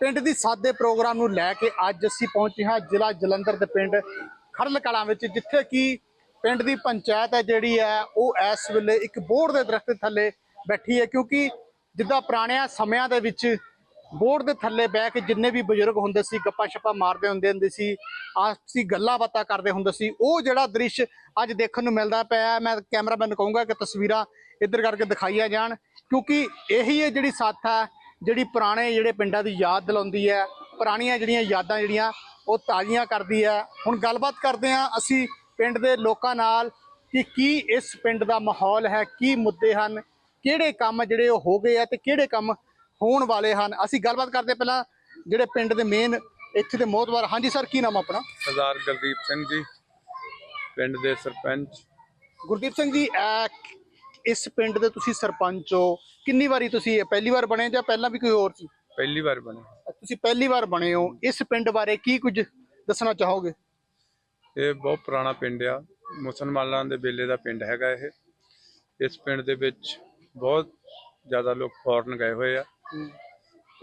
ਪਿੰਡ ਦੀ ਸਾਦੇ ਪ੍ਰੋਗਰਾਮ ਨੂੰ ਲੈ ਕੇ ਅੱਜ ਅਸੀਂ ਪਹੁੰਚੇ ਹਾਂ ਜ਼ਿਲ੍ਹਾ ਜਲੰਧਰ ਦੇ ਪਿੰਡ ਖਰਲ ਕਲਾਂ ਵਿੱਚ, ਜਿੱਥੇ ਕਿ ਪਿੰਡ ਦੀ ਪੰਚਾਇਤ ਹੈ ਜਿਹੜੀ ਹੈ, ਉਹ ਇਸ ਵੇਲੇ ਇੱਕ ਬੋਰਡ ਦੇ ਦਰਖਤ ਥੱਲੇ ਬੈਠੀ ਹੈ ਕਿਉਂਕਿ ਜਿੱਦਾਂ ਪੁਰਾਣਿਆਂ ਸਮਿਆਂ ਦੇ ਵਿੱਚ ਬੋਰਡ ਦੇ ਥੱਲੇ ਬਹਿ ਕੇ ਜਿੰਨੇ ਵੀ ਬਜ਼ੁਰਗ ਹੁੰਦੇ ਸੀ ਗੱਪਾਂ ਛੱਪਾਂ ਮਾਰਦੇ ਹੁੰਦੇ ਹੁੰਦੇ ਸੀ, ਆਪਸੀ ਗੱਲਾਂ ਬਾਤਾਂ ਕਰਦੇ ਹੁੰਦੇ ਸੀ, ਉਹ ਜਿਹੜਾ ਦ੍ਰਿਸ਼ ਅੱਜ ਦੇਖਣ ਨੂੰ ਮਿਲਦਾ ਪਿਆ ਮੈਂ ਕੈਮਰਾਮੈਨ ਕਹੂੰਗਾ ਕਿ ਤਸਵੀਰਾਂ ਇੱਧਰ ਕਰਕੇ ਦਿਖਾਈਆਂ ਜਾਣ ਕਿਉਂਕਿ ਇਹੀ ਹੈ ਜਿਹੜੀ ਸਾਥ ਹੈ ਜਿਹੜੀ ਪੁਰਾਣੇ ਜਿਹੜੇ ਪਿੰਡਾਂ ਦੀ ਯਾਦ ਦਿਲਾਉਂਦੀ ਹੈ ਪੁਰਾਣੀਆਂ ਜਿਹੜੀਆਂ ਯਾਦਾਂ ਜਿਹੜੀਆਂ ਉਹ ਤਾਜ਼ੀਆਂ ਕਰਦੀ ਹੈ। ਹੁਣ ਗੱਲਬਾਤ ਕਰਦੇ ਹਾਂ ਅਸੀਂ ਪਿੰਡ ਦੇ ਲੋਕਾਂ ਨਾਲ ਕਿ ਕੀ ਇਸ ਪਿੰਡ ਦਾ ਮਾਹੌਲ ਹੈ ਕੀ ਮੁੱਦੇ ਹਨ ਕਿਹੜੇ ਕੰਮ ਜਿਹੜੇ ਉਹ ਹੋ ਗਏ ਆ ਤੇ ਕਿਹੜੇ ਕੰਮ ਹੋਣ ਵਾਲੇ ਹਨ। ਅਸੀਂ ਗੱਲਬਾਤ ਕਰਦੇ ਪਹਿਲਾਂ ਜਿਹੜੇ ਪਿੰਡ ਦੇ ਮੇਨ ਇੱਥੇ ਦੇ ਮੋਹਤਵਾਰ ਹਾਂਜੀ ਸਰ ਕੀ ਨਾਮ ਆਪਣਾ? ਸਰਦਾਰ ਗੁਰਦੀਪ ਸਿੰਘ ਜੀ ਪਿੰਡ ਦੇ ਸਰਪੰਚ। ਗੁਰਦੀਪ ਸਿੰਘ ਜੀ ਇਸ ਪਿੰਡ ਦੇ ਤੁਸੀਂ ਸਰਪੰਚ ਹੋ? ਕਿੰਨੀ ਵਾਰੀ ਤੁਸੀਂ ਇਹ ਪਹਿਲੀ ਵਾਰ ਬਣੇ ਜਾਂ ਪਹਿਲਾਂ ਵੀ ਕੋਈ ਹੋਰ ਸੀ? ਪਹਿਲੀ ਵਾਰ ਬਣੇ। ਤੁਸੀਂ ਪਹਿਲੀ ਵਾਰ ਬਣੇ ਹੋ। ਇਸ ਪਿੰਡ ਬਾਰੇ ਕੀ ਕੁਝ ਦੱਸਣਾ ਚਾਹੋਗੇ? ਇਹ ਬਹੁਤ ਪੁਰਾਣਾ ਪਿੰਡ ਆ। ਮੁਸਲਮਾਨਾਂ ਦੇ ਵੇਲੇ ਦਾ ਪਿੰਡ ਹੈਗਾ ਇਹ। ਇਸ ਪਿੰਡ ਦੇ ਵਿੱਚ ਬਹੁਤ ਜ਼ਿਆਦਾ ਲੋਕ ਫੋਰਨ ਗਏ ਹੋਏ ਆ।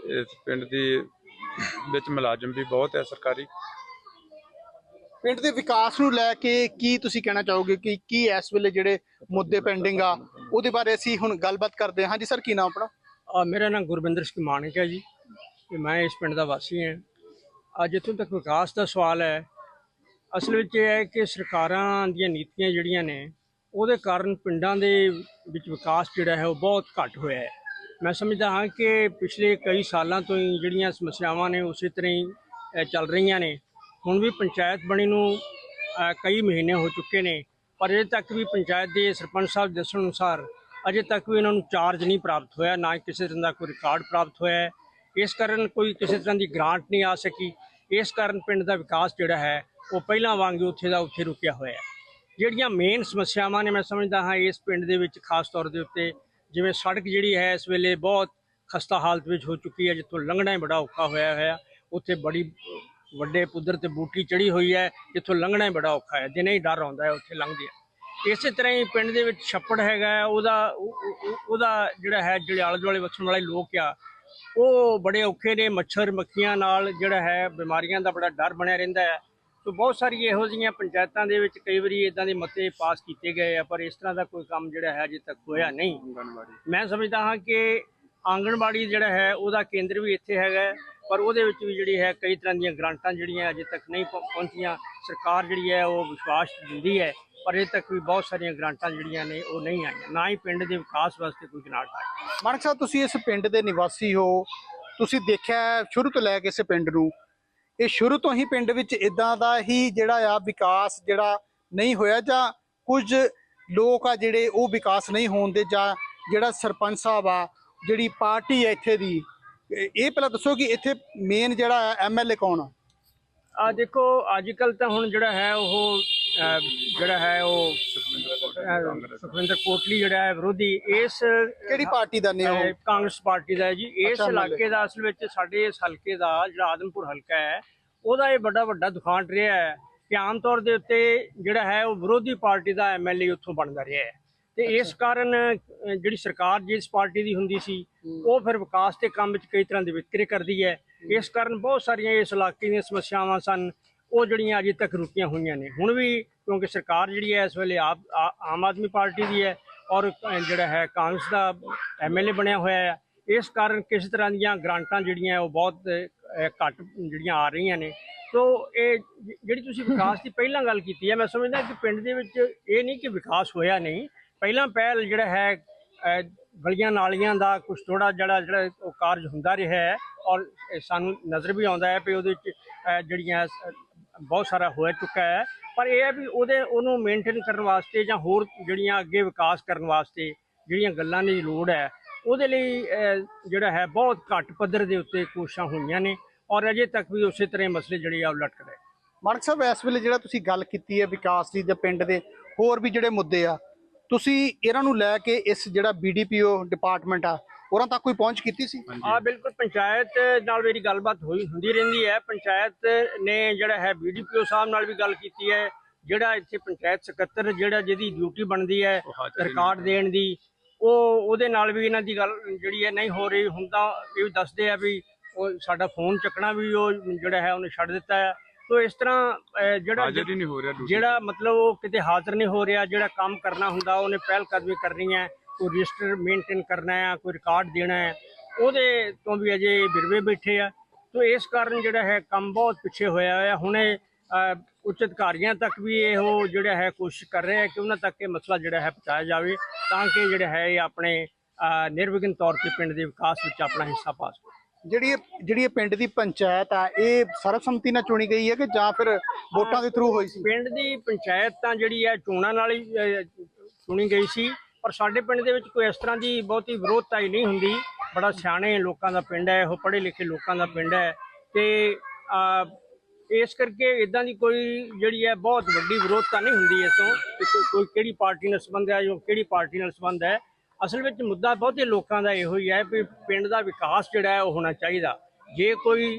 ਇਸ ਪਿੰਡ ਦੀ ਵਿੱਚ ਮੁਲਾਜ਼ਮ ਵੀ ਬਹੁਤ ਹੈ ਸਰਕਾਰੀ। ਪਿੰਡ ਦੇ ਵਿਕਾਸ ਨੂੰ ਲੈ ਕੇ ਕੀ ਤੁਸੀਂ ਕਹਿਣਾ ਚਾਹੋਗੇ ਕਿ ਕੀ ਇਸ ਵੇਲੇ ਜਿਹੜੇ ਮੁੱਦੇ ਪੈਂਡਿੰਗ ਆ, ਉਹਦੇ ਬਾਰੇ ਅਸੀਂ ਹੁਣ ਗੱਲਬਾਤ ਕਰਦੇ ਹਾਂ। ਹਾਂਜੀ, ਸਰ, ਕੀ ਨਾਮ ਆਪਣਾ? ਆ ਮੇਰਾ ਨਾਮ ਗੁਰਵਿੰਦਰ ਸਿੰਘ ਮਾਨਕ ਹੈ ਜੀ ਤੇ ਮੈਂ ਇਸ ਪਿੰਡ ਦਾ ਵਾਸੀ ਹਾਂ। ਅੱਜ ਜਿੱਥੋਂ ਤੱਕ ਵਿਕਾਸ ਦਾ ਸਵਾਲ ਹੈ। ਅਸਲ ਵਿੱਚ ਇਹ ਹੈ ਕਿ ਸਰਕਾਰਾਂ ਦੀਆਂ ਨੀਤੀਆਂ ਜਿਹੜੀਆਂ ਨੇ, ਉਹਦੇ ਕਾਰਨ ਪਿੰਡਾਂ ਦੇ ਵਿੱਚ ਵਿਕਾਸ ਜਿਹੜਾ ਹੈ, ਉਹ ਬਹੁਤ ਘੱਟ ਹੋਇਆ ਹੈ। ਮੈਂ ਸਮਝਦਾ ਹਾਂ ਕਿ ਪਿਛਲੇ ਕਈ ਸਾਲਾਂ ਤੋਂ ਹੀ ਜਿਹੜੀਆਂ ਸਮੱਸਿਆਵਾਂ ਨੇ, ਉਸੇ ਤਰ੍ਹਾਂ ਹੀ ਚੱਲ ਰਹੀਆਂ ਨੇ। ਹੁਣ ਵੀ ਪੰਚਾਇਤ ਬਣੀ ਨੂੰ ਕਈ ਮਹੀਨੇ ਹੋ ਚੁੱਕੇ ਨੇ, ਪਰ ਅਜੇ ਤੱਕ ਵੀ ਪੰਚਾਇਤ ਦੇ ਸਰਪੰਚ ਸਾਹਿਬ ਦੱਸਣ ਅਨੁਸਾਰ ਅਜੇ ਤੱਕ ਵੀ ਇਹਨਾਂ ਨੂੰ ਚਾਰਜ ਨਹੀਂ ਪ੍ਰਾਪਤ ਹੋਇਆ, ਨਾ ਹੀ ਕਿਸੇ ਤਰ੍ਹਾਂ ਦਾ ਕੋਈ ਰਿਕਾਰਡ ਪ੍ਰਾਪਤ ਹੋਇਆ ਹੈ। ਇਸ ਕਾਰਨ ਕੋਈ ਕਿਸੇ ਤਰ੍ਹਾਂ ਦੀ ਗ੍ਰਾਂਟ ਨਹੀਂ ਆ ਸਕੀ। ਇਸ ਕਾਰਨ ਪਿੰਡ ਦਾ ਵਿਕਾਸ ਜਿਹੜਾ ਹੈ, ਉਹ ਪਹਿਲਾਂ ਵਾਂਗ ਹੀ ਉੱਥੇ ਦਾ ਉੱਥੇ ਰੁਕਿਆ ਹੋਇਆ ਹੈ। ਜਿਹੜੀਆਂ ਮੇਨ ਸਮੱਸਿਆਵਾਂ ਨੇ, ਮੈਂ ਸਮਝਦਾ ਹਾਂ ਇਸ ਪਿੰਡ ਦੇ ਵਿੱਚ ਖਾਸ ਤੌਰ ਦੇ ਉੱਤੇ, ਜਿਵੇਂ ਸੜਕ ਜਿਹੜੀ ਹੈ, ਇਸ ਵੇਲੇ ਬਹੁਤ ਖਸਤਾ ਹਾਲਤ ਵਿੱਚ ਹੋ ਚੁੱਕੀ ਹੈ, ਜਿੱਥੋਂ ਲੰਘਣਾ ਹੀ ਬੜਾ ਔਖਾ ਹੋਇਆ ਹੋਇਆ, ਉੱਥੇ ਬੜੀ ਵੱਡੇ ਪੁੱਧਰ ਤੇ ਬੂਟੀ ਚੜੀ ਹੋਈ ਹੈ ਜਿੱਥੋਂ ਲੰਘਣਾ ਹੀ ਬੜਾ ਔਖਾ ਹੈ ਦਿਨੇ ਹੀ ਡਰ ਆਉਂਦਾ ਹੈ ਉੱਥੇ ਲੰਘਦੇ ਆ ਇਸੇ ਤਰ੍ਹਾਂ ਹੀ ਪਿੰਡ ਦੇ ਵਿੱਚ ਛੱਪੜ ਹੈਗਾ ਉਹਦਾ ਉਹ- ਉਹ- ਉਹਦਾ ਜਿਹੜਾ ਹੈ ਜਿਹੜੇ ਆਲੇ ਦੁਆਲੇ ਵਸਣ ਵਾਲੇ ਲੋਕ ਆ ਉਹ ਬੜੇ ਔਖੇ ਨੇ ਮੱਛਰ ਮੱਖੀਆਂ ਨਾਲ ਜਿਹੜਾ ਹੈ ਬਿਮਾਰੀਆਂ ਦਾ ਬੜਾ ਡਰ ਬਣਿਆ ਰਹਿੰਦਾ ਹੈ। ਸੋ ਬਹੁਤ ਸਾਰੀ ਇਹੋ ਜਿਹੀਆਂ ਪੰਚਾਇਤਾਂ ਦੇ ਵਿੱਚ ਕਈ ਵਾਰੀ ਇਦਾਂ ਦੇ ਮਤੇ ਪਾਸ ਕੀਤੇ ਗਏ ਆ ਪਰ ਇਸ ਤਰ੍ਹਾਂ ਦਾ ਕੋਈ ਕੰਮ ਜਿਹੜਾ ਹੈ ਅਜੇ ਤੱਕ ਹੋਇਆ ਨਹੀਂ। ਮੈਂ ਸਮਝਦਾ ਹਾਂ ਕਿ ਆਂਗਣਵਾੜੀ ਜਿਹੜਾ ਹੈ ਉਹਦਾ ਕੇਂਦਰ ਵੀ ਇੱਥੇ ਹੈਗਾ ਪਰ ਉਹਦੇ ਵਿੱਚ ਵੀ ਜਿਹੜੀ ਹੈ ਕਈ ਤਰ੍ਹਾਂ ਦੀਆਂ ਗ੍ਰਾਂਟਾਂ ਜਿਹੜੀਆਂ ਅਜੇ ਤੱਕ ਨਹੀਂ ਪਹੁੰ- ਪਹੁੰਚੀਆਂ। ਸਰਕਾਰ ਜਿਹੜੀ ਹੈ ਉਹ ਵਿਸ਼ਵਾਸ ਦਿੰਦੀ ਹੈ, ਪਰ ਅਜੇ ਤੱਕ ਵੀ ਬਹੁਤ ਸਾਰੀਆਂ ਗ੍ਰਾਂਟਾਂ ਜਿਹੜੀਆਂ ਨੇ ਉਹ ਨਹੀਂ ਆਈਆਂ। ਨਾ ਹੀ ਪਿੰਡ ਦੇ ਵਿਕਾਸ ਵਾਸਤੇ ਕੋਈ ਗ੍ਰਾਂਟ ਆਈ। ਮਾਨਕ ਸਾਹਿਬ, ਤੁਸੀਂ ਇਸ ਪਿੰਡ ਦੇ ਨਿਵਾਸੀ ਹੋ। ਤੁਸੀਂ ਦੇਖਿਆ ਸ਼ੁਰੂ ਤੋਂ ਲੈ ਕੇ ਇਸ ਪਿੰਡ ਨੂੰ। ਇਹ ਸ਼ੁਰੂ ਤੋਂ ਹੀ ਪਿੰਡ ਵਿੱਚ ਇਦਾਂ ਦਾ ਹੀ ਜਿਹੜਾ ਆ ਵਿਕਾਸ ਜਿਹੜਾ ਨਹੀਂ ਹੋਇਆ ਜਾਂ ਕੁਝ ਲੋਕ ਆ ਜਿਹੜੇ ਉਹ ਵਿਕਾਸ ਨਹੀਂ ਹੋਣ ਦੇ ਜਾਂ ਜਿਹੜਾ ਸਰਪੰਚ ਸਾਹਿਬ ਆ, ਜਿਹੜੀ ਪਾਰਟੀ ਹੈ ਇੱਥੇ ਦੀ ਇਹ ਪਹਿਲਾਂ ਦੱਸੋ ਕਿ ਇੱਥੇ ਮੇਨ ਜਿਹੜਾ ਐਮਐਲਏ ਕੌਣ ਆ? ਆ ਦੇਖੋ ਅੱਜ ਕੱਲ ਤਾਂ ਹੁਣ ਜਿਹੜਾ ਹੈ ਉਹ ਅਹ, ਜਿਹੜਾ ਹੈ ਉਹ ਅਹ, ਸੁਖਵਿੰਦਰ ਕੋਟਲੀ ਜਿਹੜਾ ਹੈ ਵਿਰੋਧੀ ਇਸ ਕਿਹੜੀ ਪਾਰਟੀ ਦਾ ਨੇ ਉਹ? ਕਾਂਗਰਸ ਪਾਰਟੀ ਦਾ ਹੈ ਜੀ। ਇਸ ਅੱਛਾ, ਇਲਾਕੇ ਦਾ ਅਸਲ ਵਿੱਚ ਸਾਡੇ ਇਸ ਹਲਕੇ ਦਾ ਜਿਹੜਾ ਆਦਮਪੁਰ ਹਲਕਾ ਹੈ ਉਹਦਾ ਇਹ ਵੱਡਾ ਵੱਡਾ ਦੁਖਾਂਟ ਰਿਹਾ ਹੈ ਕਿ ਆਮ ਤੌਰ ਦੇ ਉੱਤੇ ਜਿਹੜਾ ਹੈ ਉਹ ਵਿਰੋਧੀ ਪਾਰਟੀ ਦਾ ਐਮਐਲਏ ਉੱਥੋਂ ਬਣਦਾ ਰਿਹਾ ਹੈ। ਤੇ ਇਸ ਕਾਰਨ ਜਿਹੜੀ ਸਰਕਾਰ ਜਿਸ ਪਾਰਟੀ ਦੀ ਹੁੰਦੀ ਸੀ ਉਹ ਫਿਰ ਵਿਕਾਸ ਦੇ ਕੰਮ ਵਿੱਚ ਕਈ ਤਰ੍ਹਾਂ ਦੇ ਵਿਤਕਰੇ ਕਰਦੀ ਹੈ। ਇਸ ਕਾਰਨ ਬਹੁਤ ਸਾਰੀਆਂ ਇਸ ਇਲਾਕੇ ਦੀਆਂ ਸਮੱਸਿਆਵਾਂ ਸਨ। ਉਹ ਜਿਹੜੀਆਂ ਅਜੇ ਤੱਕ ਰੁਕੀਆਂ ਹੋਈਆਂ ਨੇ। ਹੁਣ ਵੀ ਕਿਉਂਕਿ ਸਰਕਾਰ ਜਿਹੜੀ ਹੈ ਇਸ ਵੇਲੇ ਆਪ ਆਮ ਆਦਮੀ ਪਾਰਟੀ ਦੀ ਹੈ ਔਰ ਜਿਹੜਾ ਹੈ ਕਾਂਗਰਸ ਦਾ ਐਮਐਲਏ ਬਣਿਆ ਹੋਇਆ ਹੈ। ਇਸ ਕਾਰਨ ਕਿਸੇ ਤਰ੍ਹਾਂ ਦੀਆਂ ਗ੍ਰਾਂਟਾਂ ਜਿਹੜੀਆਂ ਉਹ ਬਹੁਤ ਘੱਟ ਜਿਹੜੀਆਂ ਆ ਰਹੀਆਂ ਨੇ। ਸੋ ਇਹ ਜਿਹੜੀ ਤੁਸੀਂ ਵਿਕਾਸ ਦੀ ਪਹਿਲਾਂ ਗੱਲ ਕੀਤੀ ਹੈ ਮੈਂ ਸਮਝਦਾ ਕਿ ਪਿੰਡ ਦੇ ਵਿੱਚ ਇਹ ਨਹੀਂ ਕਿ ਵਿਕਾਸ ਹੋਇਆ ਨਹੀਂ। ਪਹਿਲਾਂ ਪਹਿਲ ਜਿਹੜਾ ਹੈ ਗਲੀਆਂ ਨਾਲੀਆਂ ਦਾ ਕੁਝ ਥੋੜਾ ਜਿਹੜਾ ਜਿਹੜਾ ਉਹ ਕਾਰਜ ਹੁੰਦਾ ਰਿਹਾ ਹੈ ਔਰ ਸਾਨੂੰ ਨਜ਼ਰ ਵੀ ਆਉਂਦਾ ਹੈ ਕਿ ਉਹਦੇ ਵਿੱਚ ਜਿਹੜੀਆਂ ਬਹੁਤ ਸਾਰਾ ਹੋ ਚੁੱਕਾ ਹੈ। ਪਰ ਇਹ ਹੈ ਵੀ ਉਹਦੇ, ਉਹਨੂੰ ਮੇਨਟੇਨ ਕਰਨ ਵਾਸਤੇ ਜਾਂ ਹੋਰ ਜਿਹੜੀਆਂ ਅੱਗੇ ਵਿਕਾਸ ਕਰਨ ਵਾਸਤੇ ਜਿਹੜੀਆਂ ਗੱਲਾਂ ਦੀ ਲੋੜ ਹੈ, ਉਹਦੇ ਲਈ ਜਿਹੜਾ ਹੈ ਬਹੁਤ ਘੱਟ ਪੱਧਰ ਦੇ ਉੱਤੇ ਕੋਸ਼ਿਸ਼ਾਂ ਹੋਈਆਂ ਨੇ ਔਰ ਅਜੇ ਤੱਕ ਵੀ ਉਸੇ ਤਰ੍ਹਾਂ ਮਸਲੇ ਜਿਹੜੇ ਆ ਉਹ ਲਟਕ ਰਹੇ। ਮਾਨਕ ਸਾਹਿਬ, ਇਸ ਵੇਲੇ ਜਿਹੜਾ ਤੁਸੀਂ ਗੱਲ ਕੀਤੀ ਹੈ ਵਿਕਾਸ ਦੀ ਜਾਂ ਪਿੰਡ ਦੇ ਹੋਰ ਵੀ ਜਿਹੜੇ ਮੁੱਦੇ ਆ ਤੁਸੀਂ ਇਹਨਾਂ ਨੂੰ ਲੈ ਕੇ ਇਸ ਜਿਹੜਾ ਬੀਡੀਪੀਓ ਡਿਪਾਰਟਮੈਂਟ ਆ ਉਹਨਾਂ ਤੱਕ ਕੋਈ ਪਹੁੰਚ ਕੀਤੀ ਸੀ? ਆ ਬਿਲਕੁਲ ਪੰਚਾਇਤ ਨਾਲ ਮੇਰੀ ਗੱਲਬਾਤ ਹੋਈ ਹੁੰਦੀ ਰਹਿੰਦੀ ਹੈ। ਪੰਚਾਇਤ ਨੇ ਜਿਹੜਾ ਹੈ ਬੀਡੀਪੀਓ ਸਾਹਿਬ ਨਾਲ ਵੀ ਗੱਲ ਕੀਤੀ ਹੈ। ਜਿਹੜਾ ਇੱਥੇ ਪੰਚਾਇਤ ਸਕੱਤਰ ਜਿਹੜਾ ਜਿਹਦੀ ਡਿਊਟੀ ਬਣਦੀ ਹੈ ਰਿਕਾਰਡ ਦੇਣ ਦੀ ਉਹ ਉਹਦੇ ਨਾਲ ਵੀ ਇਹਨਾਂ ਦੀ ਗੱਲ ਜਿਹੜੀ ਹੈ ਨਹੀਂ ਹੋ ਰਹੀ। ਹੁਣ ਤਾਂ ਇਹ ਵੀ ਦੱਸਦੇ ਆ ਵੀ ਉਹ ਸਾਡਾ ਫੋਨ ਚੱਕਣਾ ਵੀ ਉਹ ਜਿਹੜਾ ਹੈ ਉਹਨੇ ਛੱਡ ਦਿੱਤਾ ਹੈ। ਤੋ ਇਸ ਤਰ੍ਹਾਂ ਜਿਹੜਾ ਹਾਜ਼ਰ ਹੀ ਨਹੀਂ ਹੋ ਰਿਹਾ ਜਿਹੜਾ ਮਤਲਬ ਉਹ ਕਿਤੇ ਹਾਜ਼ਰ ਨਹੀਂ ਹੋ ਰਿਹਾ ਜਿਹੜਾ ਕੰਮ ਕਰਨਾ ਹੁੰਦਾ ਉਹਨੇ ਪਹਿਲ ਕਦਮੀ ਕਰਨੀ ਹੈ ਕੋਈ ਰਜਿਸਟਰ ਮੇਨਟੇਨ ਕਰਨਾ ਹੈ ਕੋਈ ਰਿਕਾਰਡ ਦੇਣਾ ਹੈ ਉਹਦੇ ਤੋਂ ਵੀ ਅਜੇ ਬਿਰਵੇ ਬੈਠੇ ਆ। ਤੋ ਇਸ ਕਾਰਨ ਜਿਹੜਾ ਹੈ ਕੰਮ ਬਹੁਤ ਪਿੱਛੇ ਹੋਇਆ ਹੈ ਹੁਣੇ ਉੱਚ ਅਧਿਕਾਰੀਆਂ ਤੱਕ ਵੀ ਇਹੋ ਜਿਹੜਾ ਹੈ ਕੋਸ਼ਿਸ਼ ਕਰ ਰਹੇ ਹੈ ਕਿ ਉਹਨਾਂ ਤੱਕ ਇਹ ਮਸਲਾ ਜਿਹੜਾ ਹੈ ਪਹੁੰਚਾਇਆ ਜਾਵੇ ਤਾਂ ਕਿ ਜਿਹੜਾ ਹੈ ਇਹ ਆਪਣੇ ਨਿਰਵਿਘਨ ਤੌਰ ਤੇ ਪਿੰਡ ਦੇ ਵਿਕਾਸ ਵਿੱਚ ਆਪਣਾ ਹਿੱਸਾ ਪਾ ਸਕਣ ਜਿਹੜੀ ਇਹ- ਜਿਹੜੀ ਇਹ ਪਿੰਡ ਦੀ ਪੰਚਾਇਤ ਆ ਇਹ ਸਰਬਸੰਮਤੀ ਨਾਲ ਚੁਣੀ ਗਈ ਹੈ ਕਿ ਜਾਂ ਫਿਰ ਵੋਟਾਂ ਦੇ ਥਰੂ ਹੋਈ ਸੀ? ਪਿੰਡ ਦੀ ਪੰਚਾਇਤ ਤਾਂ ਜਿਹੜੀ ਹੈ ਚੋਣਾਂ ਨਾਲ ਹੀ ਅਹ, ਚੁਣੀ ਗਈ ਸੀ ਪਰ ਸਾਡੇ ਪਿੰਡ ਦੇ ਵਿੱਚ ਕੋਈ ਇਸ ਤਰ੍ਹਾਂ ਦੀ ਬਹੁਤੀ ਵਿਰੋਧਤਾ ਹੀ ਨਹੀਂ ਹੁੰਦੀ। ਬੜਾ ਸਿਆਣੇ ਲੋਕਾਂ ਦਾ ਪਿੰਡ ਹੈ ਉਹ ਪੜ੍ਹੇ ਲਿਖੇ ਲੋਕਾਂ ਦਾ ਪਿੰਡ ਹੈ ਤੇ ਅਹ, ਇਸ ਕਰਕੇ ਇਦਾਂ ਦੀ ਕੋਈ ਜਿਹੜੀ ਹੈ ਬਹੁਤ ਵੱਡੀ ਵਿਰੋਧਤਾ ਨਹੀਂ ਹੁੰਦੀ ਇਸ ਤੋਂ ਕਿ ਕੋਈ- ਕੋਈ ਕਿਹੜੀ ਪਾਰਟੀ ਨਾਲ ਸੰਬੰਧ ਹੈ ਜੋ ਕਿਹੜੀ ਪਾਰਟੀ ਨਾਲ ਸੰਬੰਧ ਹੈ। ਅਸਲ ਵਿੱਚ ਮੁੱਦਾ ਬਹੁਤੇ ਲੋਕਾਂ ਦਾ ਇਹੋ ਹੀ ਹੈ ਵੀ ਪਿੰਡ ਦਾ ਵਿਕਾਸ ਜਿਹੜਾ ਹੈ ਉਹ ਹੋਣਾ ਚਾਹੀਦਾ। ਜੇ ਕੋਈ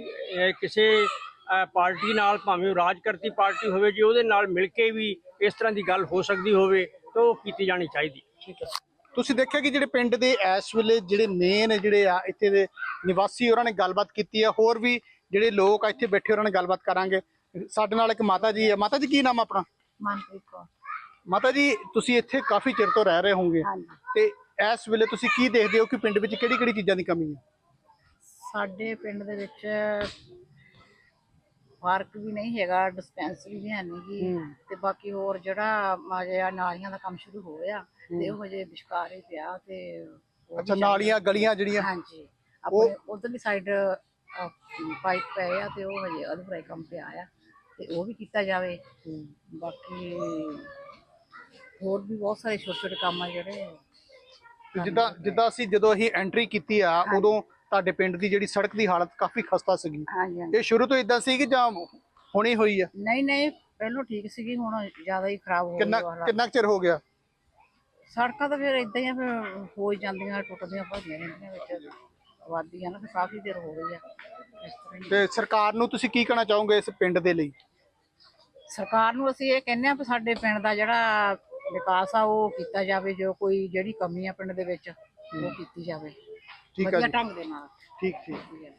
ਕਿਸੇ ਪਾਰਟੀ ਨਾਲ ਭਾਵੇਂ ਉਹ ਰਾਜ ਕਰਤੀ ਪਾਰਟੀ ਹੋਵੇ ਜੇ ਉਹਦੇ ਨਾਲ ਮਿਲ ਕੇ ਵੀ ਇਸ ਤਰ੍ਹਾਂ ਦੀ ਗੱਲ ਹੋ ਸਕਦੀ ਹੋਵੇ ਤਾਂ ਉਹ ਕੀਤੀ ਜਾਣੀ ਚਾਹੀਦੀ। ਠੀਕ ਹੈ। ਤੁਸੀਂ ਦੇਖਿਆ ਕਿ ਜਿਹੜੇ ਪਿੰਡ ਦੇ ਇਸ ਵੇਲੇ ਜਿਹੜੇ ਮੇਨ ਜਿਹੜੇ ਆ ਇੱਥੇ ਦੇ ਨਿਵਾਸੀ ਉਹਨਾਂ ਨੇ ਗੱਲਬਾਤ ਕੀਤੀ ਆ ਹੋਰ ਵੀ ਜਿਹੜੇ ਲੋਕ ਆ ਇੱਥੇ ਬੈਠੇ ਉਹਨਾਂ ਨਾਲ ਗੱਲਬਾਤ ਕਰਾਂਗੇ। ਸਾਡੇ ਨਾਲ ਇੱਕ ਮਾਤਾ ਜੀ ਹੈ। ਮਾਤਾ ਜੀ ਕੀ ਨਾਮ ਆਪਣਾ? ਮਨਪ੍ਰੀਤ ਕੌਰ। ਮਾਤਾ ਜੀ ਤੁਸੀਂ ਇੱਥੇ ਕਾਫੀ ਚਿਰ ਤੋਂ ਰਹਿ ਰਹੇ ਹੋਵੋਗੇ। ਹਾਂਜੀ। ਤੇ ਇਸ ਵੇਲੇ ਤੁਸੀਂ ਕੀ ਦੇਖਦੇ ਹੋ ਕਿ ਪਿੰਡ ਵਿੱਚ ਕਿਹੜੀ ਕਿਹੜੀ ਚੀਜ਼ਾਂ ਦੀ ਕਮੀ ਹੈ? ਸਾਡੇ ਪਿੰਡ ਦੇ ਵਿੱਚ ਪਾਰਕ ਵੀ ਨਹੀਂ ਹੈਗਾ ਡਿਸਪੈਂਸਰੀ ਵੀ ਹੈ ਨਹੀਂਗੀ ਤੇ ਬਾਕੀ ਹੋਰ ਜਿਹੜਾ ਮਾਜੇ ਆ ਨਾਲੀਆਂ ਦਾ ਕੰਮ ਸ਼ੁਰੂ ਹੋ ਗਿਆ ਤੇ ਉਹ ਹਜੇ ਵਿਚਕਾਰ ਹੀ ਪਿਆ ਤੇ ਉਹ ਅੱਛਾ ਨਾਲੀਆਂ ਗਲੀਆਂ ਜਿਹੜੀਆਂ? ਹਾਂਜੀ। ਆਪਣੇ ਉਧਰਲੀ ਸਾਈਡ ਪਾਈਪ ਪਏ ਆ ਤੇ ਉਹ ਹਜੇ ਅਧੂਰਾ ਹੀ ਕੰਮ ਪਿਆ ਆ ਤੇ ਉਹ ਵੀ ਕੀਤਾ ਜਾਵੇ। ਬਾਕੀ ਹੋਰ ਵੀ ਬਹੁਤ ਸਾਰੇ ਛੋਟੇ ਛੋਟੇ ਕੰਮ ਆ ਜਿਹੜੇ। ਤੇ ਜਿੱਦਾਂ ਜਿੱਦਾਂ ਅਸੀਂ ਜਦੋਂ ਅਸੀਂ ਐਂਟਰੀ ਕੀਤੀ ਆ ਉਦੋਂ ਤੁਹਾਡੇ ਪਿੰਡ ਦੀ ਜਿਹੜੀ ਸੜਕ ਦੀ ਹਾਲਤ ਕਾਫੀ ਖਸਤਾ ਸੀਗੀ। ਹਾਂਜੀ ਹਾਂਜੀ। ਇਹ ਸ਼ੁਰੂ ਤੋਂ ਇਦਾਂ ਸੀ ਕਿ ਜਾਂ ਹੁਣੀ ਹੋਈ ਆ? ਨਹੀਂ ਨਹੀਂ ਪਹਿਲਾਂ ਠੀਕ ਸੀਗੀ ਹੁਣ ਜ਼ਿਆਦਾ ਹੀ ਖਰਾਬ ਹੋ ਕਿੰਨਾ ਗਈ ਹਾਲਾਤ। ਕਿੰਨਾ ਕੁ ਚਿਰ ਹੋ ਗਿਆ? ਸੜਕਾਂ ਤਾਂ ਫਿਰ ਇਦਾਂ ਹੀ ਆ ਫਿਰ ਹੋ ਹੀ ਜਾਂਦੀਆਂ ਟੁੱਟਦੀਆਂ ਭੱਜੀਆਂ ਰਹਿੰਦੀਆਂ ਵਿੱਚ। ਆਬਾਦੀ ਆ ਨਾ ਫਿਰ ਕਾਫੀ ਦੇਰ ਹੋ ਗਈ ਆ। ਇਸ ਤਰ੍ਹਾਂ ਹੀ। ਤੇ ਸਰਕਾਰ ਨੂੰ ਤੁਸੀਂ ਕੀ ਕਹਿਣਾ ਚਾਹੋਗੇ ਇਸ ਪਿੰਡ ਦੇ ਲਈ? ਸਰਕਾਰ ਨੂੰ ਅਸੀਂ ਇਹ ਕਹਿੰਦੇ ਆ ਵੀ ਸਾਡੇ ਪਿੰਡ ਦਾ ਜਿਹੜਾ ਵਿਕਾਸ ਆ ਉਹ ਕੀਤਾ ਜਾਵੇ ਜੋ ਕੋਈ ਜਿਹੜੀ ਕਮੀ ਆ ਪਿੰਡ ਦੇ ਵਿੱਚ ਉਹ ਕੀਤੀ ਜਾਵੇ। ਠੀਕ ਆ ਵਧੀਆ ਜੀ। ਢੰਗ ਦੇ ਨਾਲ। ਠੀਕ ਠੀਕ।